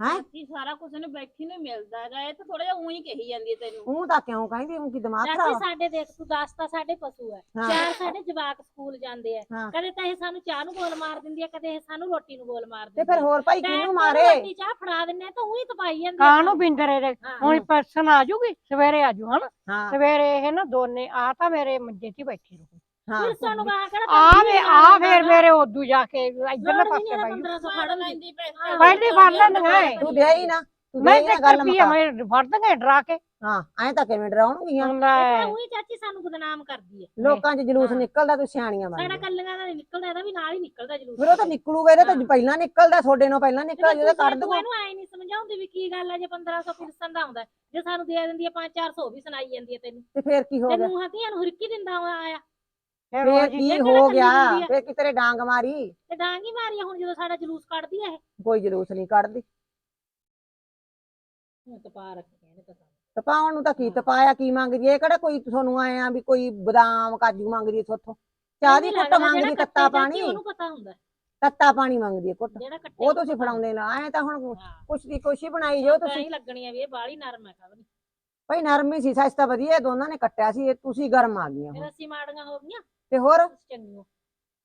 ਹੈਂ? ਚਾਚੀ ਸਾਰਾ ਕੁਝ ਇਹਨੂੰ ਬੈਠੀ ਨੂੰ ਮਿਲਦਾ ਹੈਗਾ ਇਹ ਤਾਂ ਥੋੜਾ ਜਿਹਾ ਉਹੀ ਕਹੀ ਜਾਂਦੀ ਹੈ ਤੈਨੂੰ। ਉਹ ਤਾਂ ਕਿਉਂ ਕਹਿੰਦੀ ਉਹ ਕੀ ਦਿਮਾਗ ਚਾਚੀ ਖਰਾਬ ਸਾਡੇ ਦੇਖ ਤੂੰ ਦੱਸ ਤਾਂ ਸਾਡੇ ਪਸ਼ੂ ਹੈ। ਹਾਂ। ਚਾਰ ਸਾਡੇ ਜਵਾਕ ਸਕੂਲ ਜਾਂਦੇ ਆ। ਹਾਂ। ਕਦੇ ਤਾਂ ਇਹ ਸਾਨੂੰ ਚਾਹ ਨੂੰ ਬੋਲ ਮਾਰ ਦਿੰਦੀ ਆ ਕਦੇ ਇਹ ਸਾਨੂੰ ਰੋਟੀ ਨੂੰ ਬੋਲ ਮਾਰ ਤੇ ਦਿੰਦੀ ਫਿਰ ਹੋਰ ਭਾਈ ਕਿਹਨੂੰ ਮਾਰੇ? ਰੋਟੀ ਚਾਹ ਫੜਾ ਦਿੰਨੇ ਆ ਤਾਂ ਉਹੀ ਤਪਾਈ ਜਾਂਦੀ ਆ। ਕਾਹਨੂੰ ਬਿੰਦਰੇ ਦੇ? ਹਾਂ। ਹੁਣ ਪਰਸਨ ਆ ਜੂਗੀ ਸਵੇਰੇ ਆ ਜੂ ਹਨਾ? ਹਾਂ। ਸਵੇਰੇ ਇਹ ਨਾ ਦੋਨੇ ਆ ਤਾਂ ਮੇਰੇ ਮੰਜੇ 'ਤੇ ਹੀ ਬੈਠੀ ਰਹੂ। ਹਾਂ ਫਿਰ ਸਾਨੂੰ ਗਾ ਕਿਹੜਾ ਆ ਵੇ ਆ ਦਾ ਫੇਰ। ਮੇਰੇ ਉਦੋਂ ਜਾ ਕੇ ਇਧਰਲੇ ਪਾਸੇ ਨਹੀਂ ਬਈ 1500 ਫੜ ਲੈਂਦੀ ਪੈਸੇ ਪਹਿਲੀ ਫੜ ਲੈਂਦੀਆਂ ਏ। ਤੂੰ ਦੇ ਹੀ ਨਾ ਤੂੰ ਮੈਂ ਹੀ ਨਾ ਤੇ ਗੱਲ ਕਰਪੀ ਮੁਕਾ। ਮੈਂ ਫੜ ਦਾਂਗੇ ਡਰਾ ਕੇ। ਹਾਂ ਐਂ ਤਾਂ ਕਿਵੇਂ ਡਰਾਉਣਗੀਆਂ? ਲੈ। ਉਹੀ ਚਾਚੀ ਸਾਨੂੰ ਬਦਨਾਮ ਕਰਦੀ ਹੈ ਲੋਕਾਂ 'ਚ ਜਲੂਸ। ਨਿਕਲਦਾ ਤੂੰ ਸਿਆਣੀਆਂ ਸਾਡਾ ਬਣ ਕੱਲੀਆਂ ਦਾ ਨਹੀਂ ਨਿਕਲਦਾ ਇਹਦਾ ਵੀ ਨਾਲ ਹੀ ਨਿਕਲਦਾ ਜਲੂਸ। ਫਿਰ ਉਹ ਤਾਂ ਨਿਕਲੂਗਾ ਇਹਦਾ ਤਾਂ। ਪਹਿਲਾਂ ਨਿਕਲਦਾ ਤੁਹਾਡੇ ਨੂੰ ਪਹਿਲਾਂ ਤੇ ਨਿਕਲਦਾ ਜਦੋਂ ਕੱਢ ਤੂੰ ਦੂਗਾ ਇਹਨੂੰ ਐ ਨਹੀਂ ਸਮਝਾਉਂਦੀ ਵੀ ਕੀ ਗੱਲ ਹੈ ਜੇ 1500 ਪਿਲਸਨ ਦਾ ਆਉਂਦਾ। ਜੇ ਸਾਨੂੰ ਦੇ ਦਿੰਦੀ ਹੈ 5-400 ਵੀ ਸੁਣਾਈ ਜਾਂਦੀ ਹੈ ਤੈਨੂੰ। ਤੇ ਫਿਰ ਕੀ ਹੋ ਗਿਆ? ਤੈਨੂੰ ਹੱਥੀਆਂ ਨੂੰ ਹੁਰਕੀ ਦਿੰਦਾ ਆਇਆ। ਫਿਰ ਫੇਰ ਉਹ ਜੀ ਕੀ ਹੋ ਗਿਆ? ਆ? ਫੇਰ ਕਿਤੇ ਡਾਂਗ ਮਾਰੀ? ਤੇ ਡਾਂਗੀ ਮਾਰੀਆਂ ਹੁਣ ਜਦੋਂ ਸਾਡਾ ਜਲੂਸ ਕੱਢਦੀ ਹੈ ਕੋਈ ਜਲੂਸ ਨਹੀਂ ਕੱਢਦੀ। ਇਹ ਤਪਾ ਰੱਖੀਆਂ ਨੇ ਤਾਂ ਤਪਾਉਣ ਨੂੰ ਤਾਂ ਕੀ ਤਪਾਇਆ ਕੀ ਮੰਗਦੀ ਹੈ? ਇਹ ਕਿਹੜਾ ਕੋਈ ਤੁਹਾਨੂੰ ਆਇਆ ਵੀ ਕੋਈ ਬਦਾਮ ਕਾਜੂ ਮੰਗਦੀ ਹੈ ਤੁਹਾਥੋਂ ਚਾਹ ਦੀ ਘੁੱਟ ਮੰਗਦੀ ਤੱਤਾ ਪਾਣੀ? ਉਹਨੂੰ ਪਤਾ ਹੁੰਦਾ। ਹੈ, ਤੱਤਾ ਪਾਣੀ ਮੰਗਦੀ ਹੈ ਘੁੱਟ। ਜਿਹੜਾ ਕੱਟੇ ਉਹ ਤੁਸੀਂ ਫੜਾਉਂਦੇ ਨਾ। ਐ ਤਾਂ ਹੁਣ ਹਾਂ। ਕੁਛ ਦੀ ਹੀ ਬਣਾਈ ਜਾਓ ਤੁਸੀਂ। ਤੁਸੀਂ ਹੀ ਲੱਗਣੀ ਆ ਵੀ ਇਹ ਬਾਲੀ ਨਰਮ ਹੈ ਕਵਨੀ ਭਾਈ ਨਰਮੀ ਸੀ ਸੱਚ ਤਾਂ ਵਧੀਆ ਦੋਨਾਂ ਨੇ ਕੱਟਿਆ ਸੀ ਇਹ ਤੁਸੀਂ ਗਰਮ ਆ ਗਈਆਂ ਫਿਰ ਹੁਣ। ਅਸੀਂ ਮਾੜੀਆਂ ਹੋ ਗਈਆਂ। ਤੇ ਹੋਰ? ਚੰਗੀਆਂ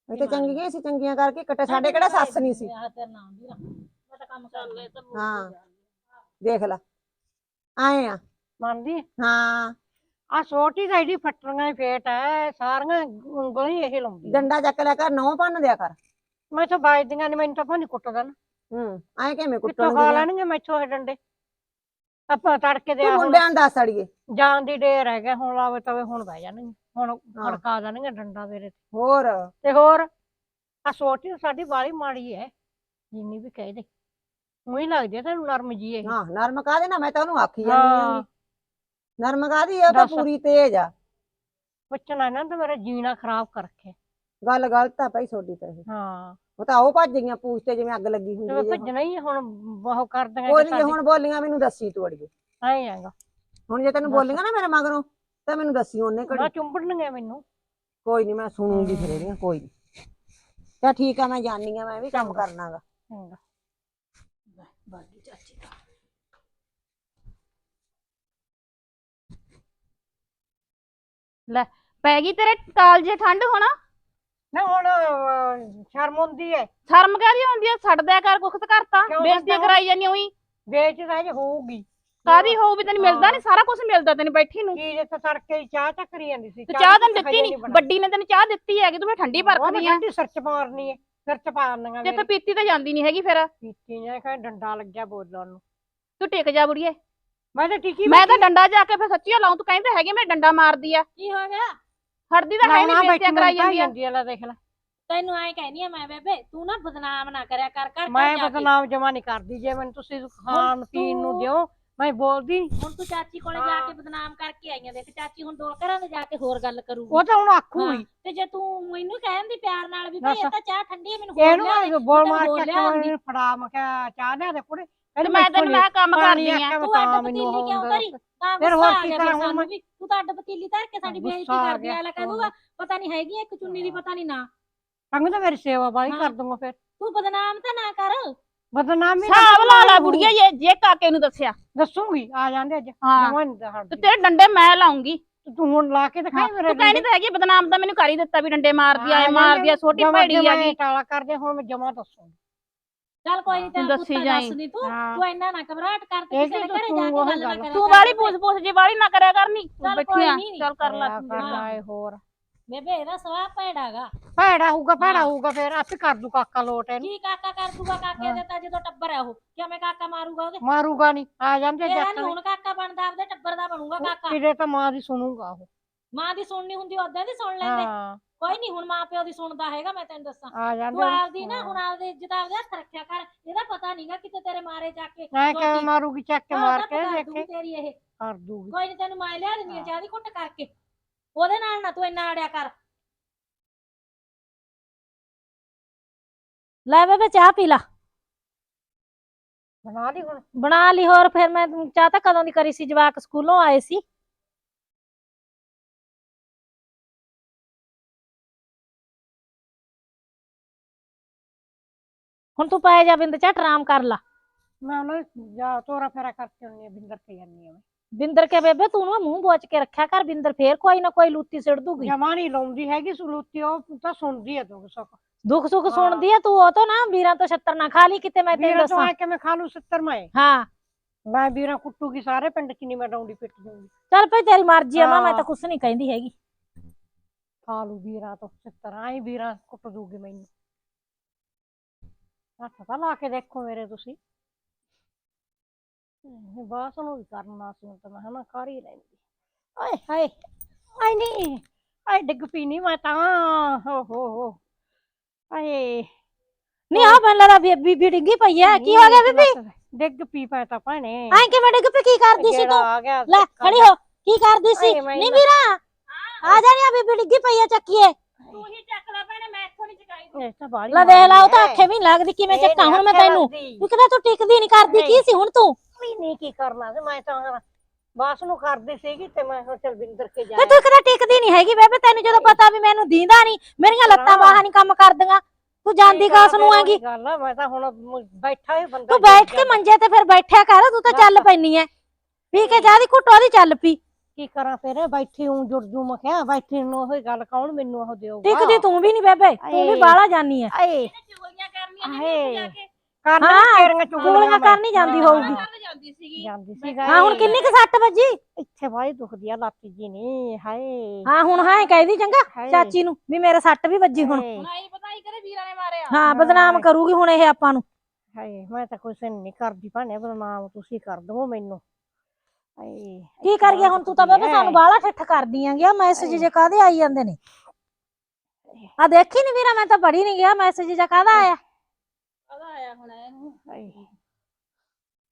ਇਹ ਤਾਂ ਚੰਗੀਆਂ ਸੀ ਚੰਗੀਆਂ ਕਰਕੇ ਕੱਟੇ ਸਾਡੇ ਕਿਹੜਾ ਸੱਸ ਨਹੀਂ ਸੀ। ਆਹ ਤੇਰੇ ਨਾਲ ਆਉਂਦੀ ਨਾ ਮੈਂ ਤਾਂ ਕੰਮ ਕਰ ਲਿਆ ਤਾਂ ਹਾਂ। ਦੇਖ ਲੈ ਆਏ ਆ। ਮੰਨਦੀ ਹਾਂ। ਆ ਛੋਟੀ ਫੱਟਰੀਆਂ ਦੀ ਫੇਟ ਹੈ ਸਾਰੀਆਂ ਉਂਗਲਾਂ ਹੀ ਇਹ ਲਾਉਂਦੀ। ਡੰਡਾ ਚੱਕ ਲਿਆ ਕਰ ਨੌ ਭੰਨ ਦਿਆ ਕਰ। ਮੈਂ ਤਾਂ ਬਾਜਦੀਆਂ ਨੇ ਮੈਨੂੰ ਤਾਂ ਭਾਵੇਂ ਕੁੱਟਦਾ ਨਾ ਹੂੰ ਐ ਕਿਵੇਂ ਕਿੱਥੋਂ ਖਾ ਲੈਣਗੇ ਮੈਥੋਂ ਇਹ ਡੰਡੇ? ਆਪਾਂ ਤੜਕੇ ਦੇ ਮੁੰਡਿਆਂ ਨੂੰ ਦੱਸ ਅੜੀਏ। ਜਾਣ ਦੀ ਢੇਰ ਹੈਗਾ ਹੁਣ ਲਾਵੇ ਤਵੇ ਹੁਣ ਬਹਿ ਜਾਣਗੇ। ਹੁਣ ਖੜਕਾ ਦੇਣਗੇ ਡੰਡਾ ਮੇਰੇ ਤੇ। ਹੋਰ? ਤੇ ਹੋਰ ਆ ਤਾਂ ਸਾਡੀ ਬਾਲੀ ਮਾੜੀ ਹੈ ਜਿੰਨੀ ਵੀ ਕਹਿ ਦੇ। ਉਹੀ ਲੱਗਦੀ ਆ ਤੈਨੂੰ ਨਰਮ ਜੀ ਇਹ। ਹਾਂ ਨਰਮ ਕਾਹਦੇ ਨਾ ਮੈਂ ਤਾਂ ਉਹਨੂੰ ਆਖੀ ਜਾਂਦੀ ਹਾਂ। ਆਂ ਨਰਮ ਕਾਹਦੀ ਆ ਉਹ ਤਾਂ ਦੱਸ। ਪੂਰੀ ਤੇਜ਼ ਆ। ਪੁੱਛਣਾ ਨਾ ਤਾਂ ਮੇਰਾ ਜੀਣਾ ਖਰਾਬ ਕਰ ਰੱਖਿਆ ਗੱਲ ਗਲਤ ਆ ਭਾਈ ਤੁਹਾਡੀ ਤਾਂ ਇਹ। ਹਾਂ। ਉਹ ਤਾਂ ਉਹ ਭੱਜ ਗਈਆਂ ਪੂਛ ਤੇ ਜਿਵੇਂ ਅੱਗ ਲੱਗੀ ਤੇ ਹੁੰਦੀ ਮੈਂ ਹੈ ਭੱਜਣਾ ਹੀ ਆ, ਹੁਣ ਬਹੁ ਕਰ ਕੋਈ ਦਾਂਗੇ ਨਹੀਂ ਹੁਣ ਬੋਲੀਆਂ ਮੈਨੂੰ ਦੱਸੀ ਤੂੰ ਅੜੀਏ। ਆਏ ਆਂਗਾ ਹੁਣ ਜੇ ਤੈਨੂੰ। ਬੋਲੀਆਂ ਨਾ ਮੇਰੇ ਮਗਰੋਂ ਤਾਂ ਮੈਨੂੰ ਦੱਸੀ ਉਹਨੇ ਬੜਾ ਘੜੀ ਚੁੰਬੜਨਗੇ ਮੈਨੂੰ। ਕੋਈ ਨਹੀਂ ਮੈਂ ਸੁਣੂਗੀ ਫਿਰ ਇਹਦੀਆਂ ਕੋਈ ਨਹੀਂ ਤਾਂ ਠੀਕ ਆ ਮੈਂ ਜਾਣੀ ਆ ਮੈਂ ਵੀ ਕੰਮ ਚੰਗਾ। ਕਰਨਾਗਾ। ਚੰਗਾ। ਬਾਗੀ ਚਾਚੀ ਦਾ ਪੈ ਗਈ ਤੇਰੇ ਕਾਲਜੇ ਠੰਡ ਹੋਣਾ? ਨਾ ਹੁਣ ਅਹ, ਸ਼ਰਮ ਹੁੰਦੀ ਹੈ ਸ਼ਰਮ ਕਾਹਦੀ ਆਉਂਦੀ ਆ ਛੱਡ ਦਿਆ ਕਰ ਕੁਖਤ ਕਰਤਾ। ਕਿਉਂ ਬੇਇੱਜ਼ਤੀ ਛੱਡਾਂ? ਕਰਾਈ ਜਾਨੀ ਉਹੀ। ਵੇਚਦਾ ਜੇ ਹੋਊਗੀ। ਕਾਦੀ ਹੋਊ ਵੀ ਤੈਨੂੰ ਮਿਲਦਾ। ਨਹੀਂ ਸਾਰਾ ਕੁਝ ਮਿਲਦਾ ਤੈਨੂੰ ਬੈਠੀ ਨੂੰ। ਕੀ ਜੇ ਤਾਂ ਤੜਕੇ ਹੀ ਚਾਹ ਚੱਕਰੀ ਜਾਂਦੀ ਸੀ ਤੇ ਚਾਹ ਤਾਂ ਦਿੱਤੀ ਨਹੀਂ। ਵੱਡੀ ਨੇ ਤੈਨੂੰ ਚਾਹ ਦਿੱਤੀ ਹੈਗੀ ਤੂੰ ਮੈਂ ਠੰਡੀ ਪਰਖਦੀ ਆ। ਠੰਡੀ ਸਿਰ ਚ ਮਾਰਨੀ ਹੈ ਸਿਰ ਚ ਪਾਰਨੀਆਂ ਤੇ ਮੇਰੇ। ਪੀਤੀ ਤਾਂ ਜਾਂਦੀ ਨਹੀਂ ਹੈਗੀ ਫਿਰ। ਪੀਤੀ ਨੇ ਕਹੇ ਡੰਡਾ ਲੱਗਿਆ ਬੋਲਣ ਨੂੰ। ਤੂੰ ਟਿਕ ਜਾ ਬੁੜੀਏ। ਮੈਂ ਤਾਂ ਟਿਕੀ ਮੈਂ ਤਾਂ ਡੰਡਾ ਜਾ ਕੇ ਫਿਰ ਸੱਚੀ ਲਾਉਂ ਤੂੰ ਕਹਿੰਦੇ ਹੈਗੇ ਮੈਂ ਡੰਡਾ ਮਾਰਦੀ ਆ। ਕੀ ਹੋ ਗਿਆ? ਹਟਦੀ ਤਾਂ ਹੈ ਨਹੀਂ ਬੇਇੱਜ਼ਤੀਆਂ ਕਰਾਈ ਜਾਂਦੀ ਆ। ਲੈ ਦੇਖ ਲੈ। ਤੈਨੂੰ ਐਂ ਕਹਿਨੀ ਆ ਮੈਂ ਬੇਬੇ ਤੂੰ ਨਾ ਬਦਨਾਮ ਨਾ ਕਰਿਆ ਕਰ ਕਰ ਮੈਂ ਬਦਨਾਮ ਜਮਾ ਨਹੀਂ ਕਰਦੀ ਜੇ ਮੈਨੂੰ ਤੁਸੀਂ ਖਾਣ ਪੀਣ ਨੂੰ ਤੂੰ- ਦਿਓ ਮੈਂ ਬੋਲਦੀ ਨੀ। ਹੁਣ ਤੂੰ ਚਾਚੀ ਕੋਲੇ ਜਾ ਕੇ ਬਦਨਾਮ ਕਰਕੇ ਆਈਆਂ ਦੇਖ ਚਾਚੀ ਹੁਣ ਦੋ ਘਰਾਂ ਦੇ ਜਾ ਕੇ ਹੋਰ ਗੱਲ ਕਰੂਗੀ ਉਹ ਤਾਂ ਹੁਣ ਆਖੂਗੀ ਤੇ ਜੇ ਤੂੰ ਮੈਨੂੰ ਕਹਿੰਦੀ ਪਿਆਰ ਨਾਲ ਵੀ ਭਾਈ ਇਹ। ਤਾਂ ਚਾਹ ਠੰਡੀ ਹੈ ਮੈਨੂੰ ਹੋਰ ਇਹਨੂੰ ਲਿਆ ਦੇ। ਮੈਂ ਬੋਲ ਮਾਰ ਕੇ। ਕਿਉਂ ਫੜਾ ਮੈਂ ਕਿਹਾ ਚਾਹ ਲਿਆ ਦੇ ਕੁੜੇ ਤੇ ਮੈਂ ਤੈਨੂੰ ਮੈਂ ਕੰਮ ਕਰਦੀ ਆ ਤੂੰ ਅੱਡ ਪਤੀਲੀ ਕਿਉਂ ਧਰੀ ਤਾਂ ਫਿਰ ਗੁੱਸਾ ਹੋਰ ਆ ਕੀ ਗਿਆ ਕਰਾਂ ਫਿਰ ਹੁਣ ਸਾਨੂੰ? ਵੀ ਤੂੰ ਤਾਂ ਅੱਡ ਪਤੀਲੀ ਧਰ ਕੇ ਸਾਡੀ ਬੇਇੱਜ਼ਤੀ ਗੁੱਸਾ ਆ ਕਰਦੀ। ਆ ਲੈ ਕਹੂਗਾ ਪਤਾ ਨਹੀਂ ਹੈਗੀ ਇੱਕ ਚੁੰਨੀ ਦੀ ਪਤਾ ਨਹੀਂ ਨਾ ਸੰਗ ਤਾਂ ਮੇਰੀ ਸੇਵਾ ਬਾਈ ਹਾਂ। ਕਰ ਦੂੰਗਾ ਫਿਰ ਤੂੰ ਬਦਨਾਮ ਤਾਂ ਨਾ ਕਰ ਬਦਨਾਮੀ ਹਿਸਾਬ ਲਾ ਲੈ ਬੁੜੀਏ ਜੇ ਜੇ ਕਾਕੇ ਨੂੰ ਦੱਸਿਆ। ਦੱਸੂਗੀ ਆ ਜਾਂਦੇ ਅੱਜ। ਹਾਂ। ਜਮਾਂ ਨੀ ਤੇ। ਤੇਰੇ ਡੰਡੇ ਮੈਂ ਲਾਉਂਗੀ। ਤੂੰ ਹੁਣ ਲਾ ਕੇ ਦਿਖਾਈ ਮੇਰੇ ਤੂੰ ਕਹਿਣੀ ਤਾਂ ਹੈਗੀ ਬਦਨਾਮ ਤਾਂ ਮੈਨੂੰ ਕਰ ਹੀ ਦਿੱਤਾ ਵੀ ਡੰਡੇ ਮਾਰਦੀ ਆ ਇਹ ਮਾਰਦੀ ਆ ਛੋਟੀ ਭੈੜੀ ਹੈਗੀ ਇਹ ਟਾਲਾ ਕਰਦੇ ਹੁਣ ਮੈਂ ਜਮਾ ਦੱਸੂਗੀ। ਚੱਲ ਕੋਈ ਨਹੀਂ ਤੈਨੂੰ ਦੱਸੀ ਪੁੱਤਾਂ ਜਾਈਂ। ਦੱਸ ਨਹੀਂ ਤੂੰ। ਹਾਂ। ਤੂੰ ਇੰਨਾ ਨਾ ਘਬਰਾਹਟ ਕਰ ਤੇ ਇਹ ਕਿਸੇ ਦੇ ਘਰੇ ਤੂੰ ਜਾ ਕੇ ਗੱਲ ਨਾ ਗੱਲ। ਕਰਿਆ ਤੂੰ ਕਰ। ਵਾਲੀ ਬੇਬੇ। ਪੂਛ ਪੂਛ ਜੀ ਵਾਲੀ ਨਾ ਕਰਿਆ ਕਰਨੀ। ਤੂੰ ਚੱਲ ਬੈਠੀ ਕੋਈ ਆ ਨੀ। ਚੱਲ ਕਰ ਲੈ ਤੂੰ। ਕਰਨਾ ਏ ਹੋਰ। ਬੇਬੇ ਇਹਦਾ ਸਵਾਹ ਭੈੜਾਗਾ ਭੈੜਾ ਹੋਊਗਾ ਭੈੜਾ। ਹੋਊਗਾ ਫਿਰ ਆਪੇ ਕਰ ਦੂ ਕਾਕਾ ਲੋਟ ਇਹਨੂੰ। ਕੀ ਕਾਕਾ ਕਰ ਦੂਗਾ ਕਾਕੇ ਦੇ ਤਾਂ ਜਦੋਂ ਟੱਬਰ ਹੈ ਉਹ। ਕਿਵੇਂ ਕਾਕਾ ਮਾਰੂਗਾ ਉਹਦੇ? ਮਾਰੂਗਾ ਨਹੀਂ ਆ ਜਾਂਦੇ ਤੇਰਾ ਜੱਟ ਨਹੀਂ ਹੁਣ ਕਾਕਾ ਬਣਦਾ ਆਪਦੇ ਟੱਬਰ ਦਾ ਬਣੂਗਾ ਕਾਕਾ। ਕਿਤੇ ਤਾਂ ਮਾਂ ਦੀ ਸੁਣੂਗਾ ਉਹ। ਮਾਂ ਦੀ ਸੁਣਨੀ ਹੁੰਦੀ ਉਹਦੇ ਦੀ ਸੁਣ ਲੈਂਦੇ। ਹਾਂ। ਕੋਈ ਨਹੀਂ ਹੁਣ ਮਾਂ ਪਿਓ ਦੀ ਸੁਣਦਾ ਹੈਗਾ ਮੈਂ ਤੈਨੂੰ ਦੱਸਾਂ। ਆ ਜਾਂਦੇ ਤੂੰ ਆਪਦੀ ਨਾ ਹੁਣ ਆਪਦੀ ਇੱਜ਼ਤ ਆਪਦੇ ਹੱਥ ਰੱਖਿਆ ਕਰ। ਇਹਦਾ ਪਤਾ ਨਹੀਂਗਾ ਕਿਤੇ ਤੇਰੇ ਮਾਰੇ ਜਾ ਕੇ ਮੈਂ ਕਿਵੇਂ ਛੋਟੀ- ਮਾਰੂਗੀ ਚੱਕ ਕੇ ਮਾਰ ਕੇ ਦੇਖੇ। ਦੂਗੀ ਤੇਰੀ ਇਹ। ਕਰ ਦੂਗੀ ਕੋਈ ਨਹੀਂ ਤੈਨੂੰ ਮੈਂ ਲਿਆ ਦਿੰਦੀ ਆ ਚਾਹ ਦੀ ਘੁੱਟ ਕਰਕੇ। ਉਹਦੇ ਨਾਲ ਨਾ ਤੂੰ ਇੰਨਾ ਅੜਿਆ ਕਰ। ਲੈ ਬੇਬੇ ਚਾਹ ਪੀ ਲਾ। ਬਣਾ ਲਈ ਹੁਣ? ਬਣਾ ਲਈ ਹੋਰ ਫਿਰ ਮੈਂ ਚਾਹ ਤਾਂ ਕਦੋਂ ਦੀ ਕਰੀ ਸੀ ਜਵਾਕ ਸਕੂਲੋਂ ਆਏ ਸੀ। ਹੁਣ ਤੂੰ ਪੈ ਜਾ ਬਿੰਦ ਝਟ ਆਰਾਮ ਕਰ ਲਾ। ਮੈਂ ਉਹਨਾਂ ਨੂੰ ਜਾ ਤੋਰਾ ਫੇਰਾ ਕਰਕੇ ਆਉਣੀ ਆ ਬਿੰਦਰ ਤੇ ਜਾਂਦੀ ਆ ਮੈਂ। ਬਿੰਦਰ ਕੇ ਬੇਬੇ ਤੂੰ ਨਾ ਮੂੰਹ ਬੋਚ ਕੇ ਰੱਖਿਆ ਕਰ ਬਿੰਦਰ ਫੇਰ ਕੋਈ ਨਾ ਕੋਈ ਲੂਤੀ ਸਿੜ ਦੂਗੀ ਜਮਾ ਨਹੀਂ ਲਾਉਂਦੀ ਹੈਗੀ ਸਲੂਤੀ ਉਹ ਤਾਂ ਸੁਣਦੀ ਆ ਤੂੰ ਸਭ ਦੁੱਖ ਸੁੱਖ। ਸੁਣਦੀ ਆ ਤੂੰ ਉਹ ਤੋਂ ਨਾ ਵੀਰਾਂ ਤੋਂ ਛੱਤਰ ਨਾ ਖਾ ਲਈ ਕਿਤੇ ਮੈਂ ਤੈਨੂੰ ਵੀਰਾਂ ਤੋਂ ਦੱਸਾਂ। ਆ ਕੇ ਮੈਂ ਖਾ ਲੂ 70 ਮੈਂ? ਹਾਂ। ਮੈਂ ਵੀਰਾਂ ਕੁੱਟੂਗੀ ਸਾਰੇ ਪਿੰਡ ਚ ਨਹੀਂ ਮੈਂ ਡਾਉਂਦੀ ਪਿੱਟ ਦੂੰਗੀ। ਚੱਲ ਭਈ ਤੇਰੀ ਮਰਜ਼ੀ ਆ ਮਾਂ ਮੈਂ। ਤਾਂ ਕੁਛ ਨਹੀਂ ਕਹਿੰਦੀ ਹੈਗੀ। ਖਾ ਲੂ ਵੀਰਾਂ ਤੋਂ 70 ਆਈ ਵੀਰਾਂ ਕੁੱਟ ਦੂਗੀ ਮੈਨੂੰ। ਹੱਥ ਤਾਂ ਲਾ ਕੇ ਦੇਖੋ ਮੇਰੇ ਤੁਸੀਂ। ਬਾਸ ਨੂੰ ਵੀ ਕਰਨਾ ਸੀ ਤਾਂ ਮੈਂ ਹਨਾ ਕਰ ਹੀ ਲੈਂਦੀ। ਆਏ ਹਾਏ ਆਈ ਨਹੀਂ ਆਏ ਡਿੱਗ ਪਈ ਨਹੀਂ ਮੈਂ ਤਾਂ। ਹੋ ਹੋ ਹੋ। ਆਏ ਨਹੀਂ ਆ ਬਣ ਲਾ ਬੀਬੀ ਡਿੱਗੀ ਪਈ ਐ। ਕੀ ਹੋ ਗਿਆ ਬੀਬੀ? ਡਿੱਗ ਪਈ ਪੈ ਤਾਂ ਭੈਣੇ। ਐਂ ਕਿਵੇਂ ਡਿੱਗ ਪਈ? ਕੀ ਕਰਦੀ ਸੀ ਤੂੰ? ਲੈ ਖੜੀ ਹੋ। ਕੀ ਕਰਦੀ ਸੀ? ਨਹੀਂ ਵੀਰਾ ਆ ਜਾਣੀ ਆ ਬੀਬੀ ਡਿੱਗੀ ਪਈ ਐ ਚੱਕੀਏ। ਤੂੰ ਹੀ ਚੱਕ ਲੈ ਭੈਣੇ ਮੈਂ ਇੱਥੋਂ ਨਹੀਂ ਚਕਾਈ। ਇਹ ਤਾਂ ਲੈ ਦੇਖ ਲਾ ਉਹ ਤਾਂ ਅੱਖੇ ਵੀ ਲੱਗਦੀ ਕਿਵੇਂ ਚੱਕਾਂ? ਹੁਣ ਮੈਂ ਤੈਨੂੰ ਲੱਗਦੀ। ਤੂੰ ਟਿਕਦੀ ਨਹੀਂ ਕਰਦੀ। ਕੀ ਸੀ ਹੁਣ ਤੂੰ? ਨਹੀਂ ਨਹੀਂ ਕੀ ਕਰਨਾ ਮੈਂ ਤਾਂ ਬਾਸ ਨੂੰ ਕਰਦੀ ਸੀਗੀ ਤੇ ਮੈਂ ਕਿਹਾ ਚੱਲ ਬਿੰਦਰ ਕੇ ਜਾ ਤੇ ਤੂੰ ਕਿਹਦਾ ਟਿਕਦੀ ਨਹੀਂ ਹੈਗੀ ਬੇਬੇ ਤੈਨੂੰ ਜਦੋਂ ਪਤਾ ਵੀ ਮੈਨੂੰ ਦੀਂਦਾ ਨਹੀਂ ਮੇਰੀਆਂ ਲੱਤਾਂ ਬਾਹਾਂ ਨਹੀਂ ਕੰਮ ਕਰਦੀਆਂ ਤੂੰ ਜਾਂਦੀ ਕਾਸ ਨੂੰ ਆਂਗੀ। ਗੱਲ ਆ, ਮੈਂ ਤਾਂ ਹੁਣ ਬੈਠਾ ਹੀ ਬੰਦਾ ਤੂੰ ਬੈਠ ਕੇ ਮੰਜੇ ਤੇ ਫਿਰ ਬੈਠਿਆ ਕਰ ਤੂੰ ਤਾਂ ਚੱਲ ਪੈਣੀ ਐ। ਪੀ ਕੇ ਜਾ ਦੀ ਘੁੱਟ ਉਹਦੀ ਚੱਲ ਪੀ। ਕੀ ਕਰਾਂ ਫਿਰ ਬੈਠੀ ਹੂੰ ਜੁੜ ਜੂ ਮੈਂ ਕਿਹਾ ਬੈਠੀ ਨੂੰ ਉਹ ਗੱਲ ਕੌਣ ਮੈਨੂੰ ਉਹ ਦੇਊਗਾ। ਟਿਕਦੀ ਤੂੰ ਵੀ ਨਹੀਂ ਬੇਬੇ ਤੂੰ ਵੀ। ਬਾਹਲਾ ਜਾਨੀ ਐ। ਆਏ ਚੁਗਲੀਆਂ ਕਰਨੀਆਂ। ਨੇ ਜਾ ਕੇ। ਕਰਨਾ ਹਾਂ, ਤੇਰੀਆਂ ਚੁਗਲੀਆਂ ਚੁਗਲੀਆਂ ਕਰਨੀ ਜਾਂਦੀ ਹਾਂ। ਹੋਊਗੀ। ਕਰਨ ਜਾਂਦੀ ਸੀਗੀ। ਜਾਂਦੀ ਸੀਗਾ। ਹਾਂ ਹੁਣ ਕਿੰਨੀ ਕੁ ਸੱਟ ਵੱਜੀ? ਇੱਥੇ ਬਾਈ ਦੁਖਦੀ ਆ ਲਾਤੀ ਜੀ ਨਹੀਂ ਹਾਏ। ਹਾਂ ਹੁਣ ਹਾਂ ਕਹਿਦੀ ਚੰਗਾ ਹਾਏ। ਚਾਚੀ ਨੂੰ ਵੀ ਮੇਰੇ ਸੱਟ ਵੀ ਵੱਜੀ ਹੁਣ। ਹਾਏ, ਹੁਣ ਆਈ ਪਤਾ ਹੀ ਕਰੇ ਵੀਰਾਂ ਨੇ ਮਾਰਿਆ। ਹਾਂ ਬਦਨਾਮ ਕਰੂਗੀ ਹੁਣ ਇਹ ਆਪਾਂ ਨੂੰ। ਹਾਏ ਮੈਂ ਤਾਂ ਕੁਛ ਨਹੀਂ ਕਰਦੀ ਭਾਣੇ ਬਦਨਾਮ ਤੁਸੀਂ ਕਰ ਦਵੋ ਮੈਨੂੰ। ਹਾਏ ਕੀ ਕਰ ਗਿਆ ਹੁਣ ਤੂੰ ਤਾਂ ਬੇਬੇ ਸਾਨੂੰ ਬਾਹਲਾ ਠੱਠ ਕਰਦੀ ਆਂ ਗਿਆ ਮੈਸੇਜ ਜੇ ਕਾਦੇ ਆਈ ਜਾਂਦੇ ਨੇ? ਆ ਦੇਖੀ ਨਹੀਂ ਵੀਰਾ ਮੈਂ ਤਾਂ ਪੜੀ ਨਹੀਂ ਗਿਆ ਮੈਸੇਜ ਜੇ ਕਾਦਾ ਆਇਆ? ਆਇਆ ਹੁਣ ਇਹਨੂੰ। ਹਾਏ।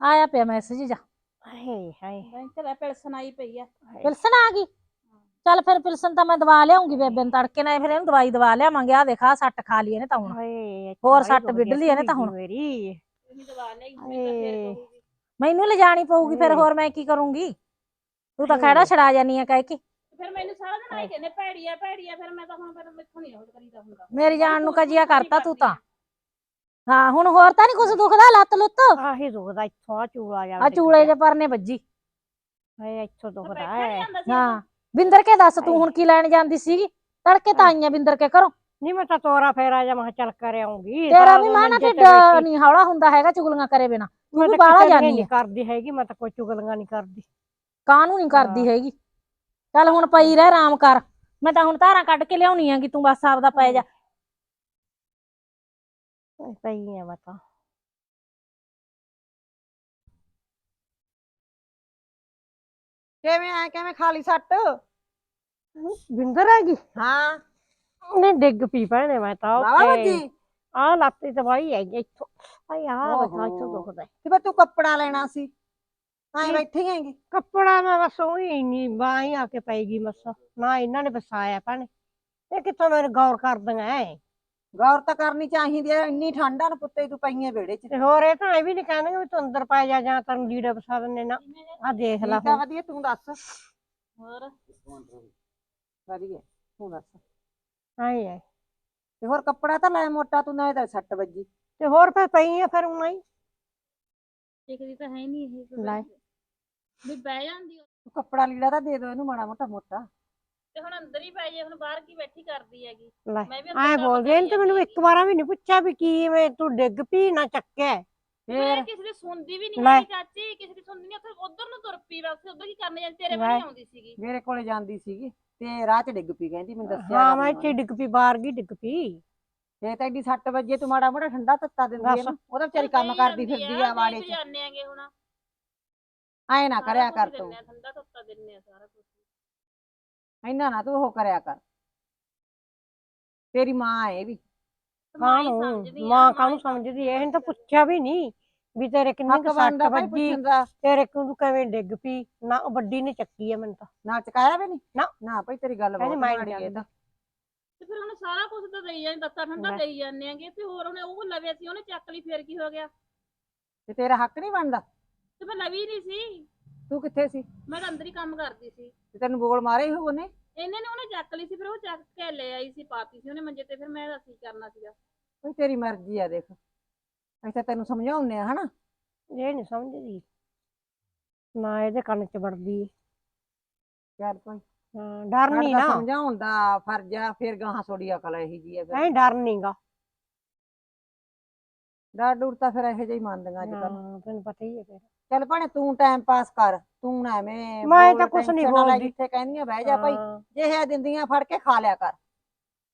ਆਇਆ ਪਿਆ ਮੈਸੇਜ ਜਾ। ਹਾਏ ਹਾਏ। ਬੈਂਕ ਦਾ ਪੈਲਸਨ ਆਈ ਪਈ ਆ। ਪਿਲਸਨ ਆ ਗਈ? ਚੱਲ ਫਿਰ ਪਿਲਸਨ ਤਾਂ ਮੈਂ ਦਵਾ ਲਿਆਉਂਗੀ ਬੇਬੇ ਨੂੰ ਤੜਕੇ ਨਾਲ। ਫਿਰ ਇਹਨੂੰ ਦਵਾਈ ਦਵਾ ਲਿਆਵਾਂਗੇ। ਆ ਦੇਖਾ ਸੱਟ ਖਾ ਲਈ ਇਹਨੇ ਤਾਂ ਹੁਣ। ਹਾਏ ਇੱਥੇ ਹੋਰ ਬਾਈ ਸੱਟ ਦੁਖਦੀ ਵਿੱਢ ਲਈ ਇਹਨੇ ਤਾਂ ਭਤੀਜੀ ਹੁਣ। ਮੇਰੀ। ਇਹਨੂੰ ਦਵਾ ਲਈ ਮੈਂ ਤਾਂ ਹਾਏ। ਫੇਰ ਕਹੂਗੀ ਮੈਨੂੰ ਲਿਜਾਣੀ ਪਊਗੀ ਫਿਰ ਹਾਏ। ਹੋਰ ਮੈਂ ਕੀ ਕਰੂੰਗੀ? ਤੂੰ ਤਾਂ ਹਾਏ। ਖਹਿੜਾ ਛੜਾ ਜਾਨੀ ਆ ਕਹਿ ਕੇ। ਫਿਰ ਮੈਨੂੰ ਸਾਰਾ ਦਿਨ ਆਈ ਕਹਿੰਦੇ ਭੈੜੀ ਆ ਭੈੜੀ ਆ ਫਿਰ ਮੈਂ ਤਾਂ ਹੁਣ ਫਿਰ ਮੈਥੋਂ ਨਹੀਂ ਉਹ ਕਰੀਦਾ ਹੁੰਦਾ। ਮੇਰੀ ਜਾਨ ਨੂੰ ਕਜੀਆ ਕਰਤਾ ਤੂੰ ਤਾਂ। ਹਾਂ ਹੁਣ ਹੋਰ ਤਾਂ ਨਹੀਂ ਕੁਝ ਦੁਖਦਾ ਲੱਤ ਲੁੱਤ? ਆਹੀ ਦੁਖਦਾ ਇੱਥੋਂ ਆ ਚੂਲਾ ਜਾ ਆ ਚੂਲੇ ਜੇ ਪਰਨੇ ਵੱਜੀ। ਹਾਏ ਇੱਥੋਂ ਦੁਖਦਾ ਹੈ। ਹਾਂ ਬਿੰਦਰ ਕੇ ਦੱਸ ਤੂੰ ਹੁਣ ਕੀ ਲੈਣ ਜਾਂਦੀ ਸੀਗੀ? ਤੜਕੇ ਤਾਂ ਆਈਆਂ ਬਿੰਦਰ ਕੇ ਘਰੋਂ। ਨਹੀਂ ਮੈਂ ਤਾਂ ਤੋਰਾ ਫੇਰਾ ਜਾ ਮੈਂ ਚੱਲ ਕਰ ਆਉਂਗੀ ਤੇਰਾ ਵੀ ਮਾਂ ਨਾ ਢਿੱਡ ਨਹੀਂ ਹੌਲਾ ਹੁੰਦਾ ਹੈਗਾ ਚੁਗਲੀਆਂ ਕਰੇ ਬਿਨਾ। ਤੂੰ ਵੀ ਬਾਹਲਾ ਜਾਨੀ ਨਹੀਂ ਆ। ਕਰਦੀ ਹੈਗੀ ਮੈਂ ਤਾਂ ਕੋਈ ਚੁਗਲੀਆਂ ਨਹੀਂ ਕਰਦੀ। ਕਾਹਨੂੰ ਨਹੀਂ ਕਰਦੀ ਹੈਗੀ? ਚੱਲ ਹੁਣ ਪਈ ਰਹਿ ਆਰਾਮ ਕਰ। ਮੈਂ ਤਾਂ ਹੁਣ ਧਾਰਾਂ ਕੱਢ ਕੇ ਲਿਆਉਣੀ ਆ ਕਿ ਤੂੰ ਬਸ ਆਪਦਾ ਪੈ ਜਾ। ਪਈ ਆ ਮੈਂ ਤਾਂ ਕਿਵੇਂ ਆ ਕਿਵੇਂ ਖਾਲੀ ਸੱਟ ਬਿੰਦਰ ਹੈਗੀ ਹਾਂ ਉਹਨੇ ਡਿੱਗ ਪੀ ਭੈਣੇ ਮੈਂ ਤਾਂ ਬਾਵਾ ਉੱਥੇ ਵੱਜੀ ਆ ਲੱਤ ਤੇ ਵਾਈ ਹੈਗੀ ਇੱਥੋਂ ਆਈ ਆ ਓਹੋ। ਬਤਾ ਇੱਥੋਂ ਦੁਖਦਾ ਈ। ਤੇ ਫਿਰ ਤੂੰ ਕੱਪੜਾ ਲੈਣਾ ਸੀ ਐਂ ਬੈਠੀ ਹੈਗੀ ਕੱਪੜਾ ਮੈਂ ਬਸ ਉਹੀ ਨਹੀਂ ਬਾਈ ਆ ਕੇ ਪਏਗੀ ਮਸ ਨਾ ਇਹਨਾਂ ਨੇ ਵਸਾਇਆ ਭੈਣੇ ਇਹ ਕਿੱਥੋਂ ਮੇਰੇ ਗੌਰ ਕਰਦੀਆਂ ਐ ਗੌਰ ਤਾਂ ਕਰਨੀ ਚਾਹੀਦੀ ਐ ਇੰਨੀ ਠੰਡਾ ਨੂੰ ਪੁੱਤੇ ਤੂੰ ਪਈਆਂ ਵਿਹੜੇ 'ਚ। ਤੇ ਹੋਰ ਇਹ ਤਾਂ ਇਹ ਵੀ ਨਹੀਂ ਕਹਿੰਦੇ ਵੀ ਤੂੰ ਅੰਦਰ ਪੈ ਜਾ ਜਾਂ ਤੈਨੂੰ ਲੀੜੇ ਵਸਾ ਦਿੰਦੇ ਨਾ। ਆ ਦੇਖ ਲੈ ਹੁਣ। ਵਧੀਆ ਤੂੰ ਦੱਸ। ਹੋਰ? ਵਧੀਆ ਤੂੰ ਦੱਸ। ਆਈ ਐ ਤੇ ਹੋਰ ਕੱਪੜਾ ਤਾਂ ਲੈ ਮੋਟਾ ਤੂੰ ਨਾ ਇਹਦਾ ਸੱਟ ਵੱਜੀ। ਤੇ ਹੋਰ ਫਿਰ ਪਈ ਆ ਫਿਰ ਉਣਾ ਹੀ? ਟਿਕਦੀ ਤਾਂ ਹੈ ਨਹੀਂ ਇਹ। ਲੈ। ਵੀ ਬਹਿ ਜਾਂਦੀ ਉਹ। ਤੂੰ ਕੱਪੜਾ ਲੀੜਾ ਤਾਂ ਦੇ ਦੋ ਇਹਨੂੰ ਮਾੜਾ ਮੋਟਾ ਮੋਟਾ। ਤੇ ਹੁਣ ਅੰਦਰ ਹੀ ਪੈ ਜੇ ਹੁਣ ਬਾਹਰ ਕੀ ਬੈਠੀ ਕਰਦੀ ਹੈਗੀ? ਲੈ ਮੈਂ ਵੀ ਐ ਕੰਮ ਬੋਲਦੀ ਐ ਕਰੀ ਤੇ ਮੈਨੂੰ ਜਾਂਦੀ ਇੱਕ ਵਾਰਾ ਵੀ ਨਹੀਂ ਪੁੱਛਿਆ ਵੀ ਕੀ ਮੈਂ ਤੂੰ ਡਿੱਗ ਪੀ ਨਾ ਚੱਕਿਆ। ਫੇਰ ਫੇਰ ਕਿਸੇ ਦੀ ਸੁਣਦੀ ਵੀ ਨਹੀਂ ਲੈ। ਹੈਗੀ ਚਾਚੀ ਕਿਸੇ ਦੀ ਸੁਣਦੀ ਨਹੀਂ ਉੱਥੇ ਉਧਰ ਨੂੰ ਤੁਰ ਪਈ ਬਸ ਉਧਰ ਕੀ ਕਰਨੇ ਜਾਂਦੀ ਤੇਰੇ ਵੱਲ ਲੈ। ਹੀ ਆਉਂਦੀ ਸੀਗੀ। ਮੇਰੇ ਕੋਲੇ ਜਾਂਦੀ ਸੀਗੀ ਤੇ ਰਾਹ 'ਚ ਡਿੱਗ ਪਈ ਕਹਿੰਦੀ ਮੈਨੂੰ ਦੱਸਿਆ ਹਾਂ ਗਾ ਮੈਂ ਨੀ ਇੱਥੇ ਉਹਨੇ। ਡਿੱਗ ਪੀ ਬਾਹਰ ਗਈ ਡਿੱਗ ਪੀ ਤੇ ਤਾਂ ਐਡੀ ਸੱਟ ਵੱਜੇ ਤੂੰ ਮਾੜਾ ਮੋਟਾ ਠੰਡਾ ਤੱਤਾ ਦਿੰਦੀ ਦੱਸ। ਇਹਨੂੰ ਉਹਦਾ ਵਿਚਾਰੀ ਕੰਮ ਕਰਦੀ ਫਿਰਦੀ ਆ ਵਾੜੇ 'ਚ। ਜਾਂਦੇ ਆਂਗੇ ਹੁਣ। ਐ ਨਾ ਸਾਰਾ ਕਰਿਆ ਕੁਛ ਕਰ ਦਿੰਦੇ ਤੂੰ। ਆ, ਠੰਡਾ ਤੱਤਾ ਦਿੰਨੇ ਆ ਸਾਰਾ ਕੁਝ ਇੰਨਾ ਨਾ ਤੂੰ ਉਹ ਕਰਿਆ ਕਰ। ਤੇਰੀ ਮਾਂ ਹੈ ਇਹ ਵੀ। ਕਾਹਨੂੰ ਮਾਂ ਕਾਹਨੂੰ ਸਮਝਦੀ ਐ ਇਹਨੇ ਤਾਂ ਪੁੱਛਿਆ ਵੀ ਨਹੀਂ ਵੀ ਤੇਰੇ ਕਿੰਨੀ ਹੱਕ ਕੁ ਸੱਟ ਬਣਦਾ ਭਾਈ ਵੱਜੀ ਪੁੱਛਣ ਦਾ। ਤੇਰੇ ਕੋਲ ਤੂੰ ਕਿਵੇਂ ਡਿੱਗ ਪਈ? ਨਾ ਉਹ ਵੱਡੀ ਨੇ ਚੱਕੀ ਐ ਮੈਨੂੰ ਤਾਂ। ਨਾ ਚਕਾਇਆ ਵੀ ਨਹੀਂ? ਨਾ। ਨਾ ਭਾਈ ਤੇਰੀ ਗੱਲ ਕਹਿੰਦੀ ਬਹੁਤ ਮੈਂ ਨੀ ਮਾੜੀ ਹੈ। ਤਾਂ। ਤੇ ਫਿਰ ਉਹਨੇ ਸਾਰਾ ਕੁਝ ਤਾਂ ਦੇਈ ਜਾਂਦੇ ਤੱਤਾ ਠੰਡਾ ਲੈ। ਦੇਈ ਜਾਂਦੇ ਆਂਗੇ ਤੇ ਹੋਰ ਉਹਨੇ ਉਹ ਲਵੇ ਸੀ ਉਹਨੇ ਚੱਕ ਲਈ ਫੇਰ ਕੀ ਹੋ ਗਿਆ? ਤੇ ਤੇਰਾ ਹੱਕ ਨਹੀਂ ਬਣਦਾ। ਤੇ ਮੈਂ ਲਵੀ ਨਹੀਂ ਸੀ। ਤੂੰ ਕਿੱਥੇ ਸੀ? ਮੈਂ ਤਾਂ ਅੰਦਰ ਹੀ ਕੰਮ ਕਰਦੀ ਸੀ। ਤੇ ਤੈਨੂੰ ਬੋਲ ਮਾਰੇ ਹੀ ਉਹਨੇ? ਇਹਨੇ ਨੇ ਉਹਨੇ ਚੱਕ ਲਈ ਸੀ ਫਿਰ ਉਹ ਚੱਕ ਕੇ ਲੈ ਆਈ ਸੀ ਪਾਤੀ ਸੀ ਉਹਨੇ ਮੰਜੇ ਤੇ ਫਿਰ ਮੈਂ ਦੱਸ ਕੀ ਕਰਨਾ ਸੀਗਾ। ਕੋਈ ਤੇਰੀ ਮਰਜ਼ੀ ਆ ਦੇਖ। ਅਸੀਂ ਤਾਂ ਤੈਨੂੰ ਸਮਝਾਉਂਦੇ ਆ ਹਨਾ? ਇਹ ਨਹੀਂ ਸਮਝਦੀ। ਨਾ ਇਹਦੇ ਕੰਨ ਚ ਵੜਦੀ। ਯਾਰ ਭਾਈ ਹਾਂ ਡਰ ਨਹੀਂ ਨਾ ਸਮਝਾਉਣ ਦਾ ਫਰਜ਼ ਆ ਫਿਰ ਗਾਹਾਂ ਥੋੜੀ ਅਕਲ ਇਹੀ ਜੀ ਆ ਫਿਰ। ਐ ਡਰ ਨਹੀਂਗਾ ਡਰ ਡੂਰ ਤਾਂ ਫਿਰ ਇਹੋ ਜਿਹਾ ਹੀ ਮੰਨਦੀਆਂ ਅੱਜ ਕੱਲ ਹਾਂ ਤੈਨੂੰ ਪਤਾ ਹੀ ਹੈ ਫਿਰ। ਚੱਲ ਭਾਣੇ ਤੂੰ ਟਾਈਮ ਪਾਸ ਕਰ ਤੂੰ ਨਾ ਐਵੇਂ ਮੈਂ ਬੋਲ ਤਾਂ ਕੁਛ ਨੀ tension ਨਾ ਲੈ, ਬੋਲਦੀ। ਜਿੱਥੇ ਕਹਿੰਦੀਆਂ ਬਹਿ ਜਾ ਭਾਈ ਹਾਂ, ਜੇ ਇਹ ਦਿੰਦੀਆਂ ਫੜ ਕੇ ਖਾ ਲਿਆ ਕਰ।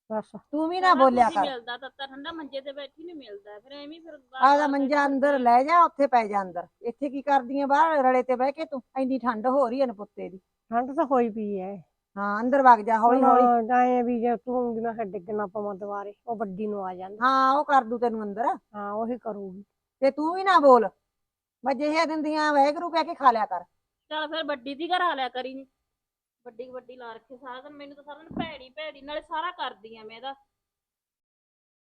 ਬਸ। ਤੂੰ ਵੀ ਨਾ ਬੋਲਿਆ ਕੁਛ ਕਰ। ਮਿਲਦਾ ਤੱਤਾ ਠੰਡਾ ਮੰਜੇ ਤੇ ਬੈਠੀ ਨਹੀਂ ਮਿਲਦਾ ਫਿਰ ਐਵੇਂ ਹੀ ਫਿਰ ਬਾਰ- ਆਦਾ ਬਾਰ ਮੰਜਾ ਬੈਠੀ ਅੰਦਰ ਲੈ ਜਾ ਉੱਥੇ ਪੈ ਜਾ ਅੰਦਰ। ਇੱਥੇ ਕੀ ਕਰਦੀਆਂ ਬਾਹਰ ਰਲੇ ਤੇ ਬਹਿ ਕੇ ਤੂੰ ਇੰਨੀ ਠੰਡ ਹੋ ਰਹੀ ਹੈ ਨਪੁੱਤੇ ਦੀ। ਠੰਡ ਤਾਂ ਹੋਈ ਪਈ ਐ। ਹਾਂ ਅੰਦਰ ਵਗ ਜਾ ਹੌਲੀ ਹੌਲੀ। ਐ ਵੀ ਜੇ ਤੂੰ ਮੈਂ ਕਿਹਾ ਡਿੱਗ ਨਾ ਪਵਾਂ ਦੁਬਾਰੇ ਉਹ ਵੱਡੀ ਨੂੰ ਆ ਜਾਂਦੀ। ਹਾਂ ਉਹ ਕਰ ਦੂ ਤੈਨੂੰ ਅੰਦਰ। ਹਾਂ ਉਹੀ ਕਰੂਗੀ। ਤੇ ਤੂੰ ਵੀ ਨਾ ਬੋਲ। ਮੈਂ ਜਿਹੇ ਦਿੰਦੀਆਂ ਵੈਗਰੂ ਕਹਿ ਕੇ ਖਾ ਲਿਆ ਕਰ। ਚੱਲ ਫਿਰ ਵੱਡੀ ਦੀ ਘਰ ਆ ਲਿਆ ਕਰੀ ਨੀ। ਵੱਡੀ ਵੱਡੀ ਲਾ ਰੱਖੇ ਸਾਰਾ ਦਿਨ ਮੈਨੂੰ ਤਾਂ ਸਾਰਾ ਦਿਨ ਭੈੜੀ ਭੈੜੀ ਨਾਲੇ ਸਾਰਾ ਕਰਦੀ ਆ ਮੈਂ ਇਹਦਾ।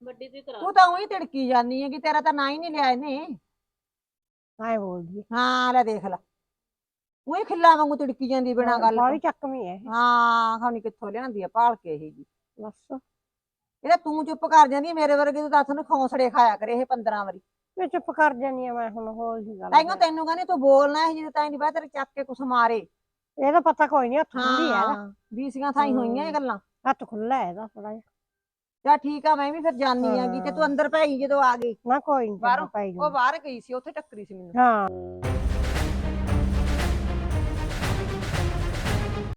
ਵੱਡੀ ਦੀ ਕਰਾ ਤੂੰ ਤਾਂ ਉਹੀ ਤਿੜਕੀ ਜਾਨੀ ਹੈ ਕਿ ਤੇਰਾ ਤਾਂ ਨਾਂ ਹੀ ਨਹੀਂ ਲਿਆ ਇਹਨੇ। ਐ ਬੋਲਦੀ ਹਾਂ ਲੈ ਦੇਖ ਲੈ। ਉਹੀ ਖਿੱਲਾ ਵਾਂਗੂ ਤਿੜਕੀ ਜਾਂਦੀ ਬਿਨਾਂ ਗੱਲ ਤੋਂ। ਬਾਹਲੀ ਚੱਕਵੀਂ ਐ ਹਾਂ ਖਾਣੀ ਕਿੱਥੋਂ ਲਿਆਂਦੀ ਆ ਪਾਲ ਕੇ ਇਹ ਜੀ। ਬਸ। ਇਹਦਾ ਤੂੰ ਚੁੱਪ ਕਰ ਜਾਂਦੀ ਮੇਰੇ ਵਰਗੇ ਤੂੰ ਦੱਸ ਨੂੰ ਖੌਂਸੜੇ ਖਾਇਆ ਕਰੇ ਇਹ 15 ਵਾਰੀ। ਮੈਂ ਚੁੱਪ ਕਰ ਜਾਨੀ ਆ ਮੈਂ ਹੁਣ ਹੋਰ ਹੀ ਗੱਲ ਹੈ। ਤੈਨੂੰ ਕਹਿੰਦੀ ਤੂੰ ਬੋਲਣਾ ਹੈ ਜਦੋਂ ਤਾਈ ਦੀ ਬਾਤ ਤੇਰੇ ਚੱਕ ਕੇ ਕੁਛ ਮਾਰੇ। ਇਹਦਾ ਪਤਾ ਕੋਈ ਨਹੀਂ ਹੱਥ ਖੁੱਲੀ ਐ ਇਹਦਾ। ਹਾਂ ਬੀਸੀਆਂ ਥਾਈ ਹੋਈਆਂ ਇਹ ਗੱਲਾਂ। ਹੱਥ ਖੁੱਲਾ ਇਹਦਾ ਥੋੜਾ ਜਿਹਾ। ਚਾ ਠੀਕ ਆ ਮੈਂ ਵੀ ਫਿਰ ਜਾਣੀ ਆਂਗੀ ਤੇ ਤੂੰ ਅੰਦਰ ਪੈ ਗਈ ਜਦੋਂ ਆ ਗਈ। ਨਾ ਕੋਈ ਨਹੀਂ ਬਾਹਰੋਂ ਉਹ ਬਾਹਰ ਗਈ ਸੀ ਉੱਥੇ ਟੱਕਰੀ ਸੀ ਮੈਨੂੰ। ਹਾਂ।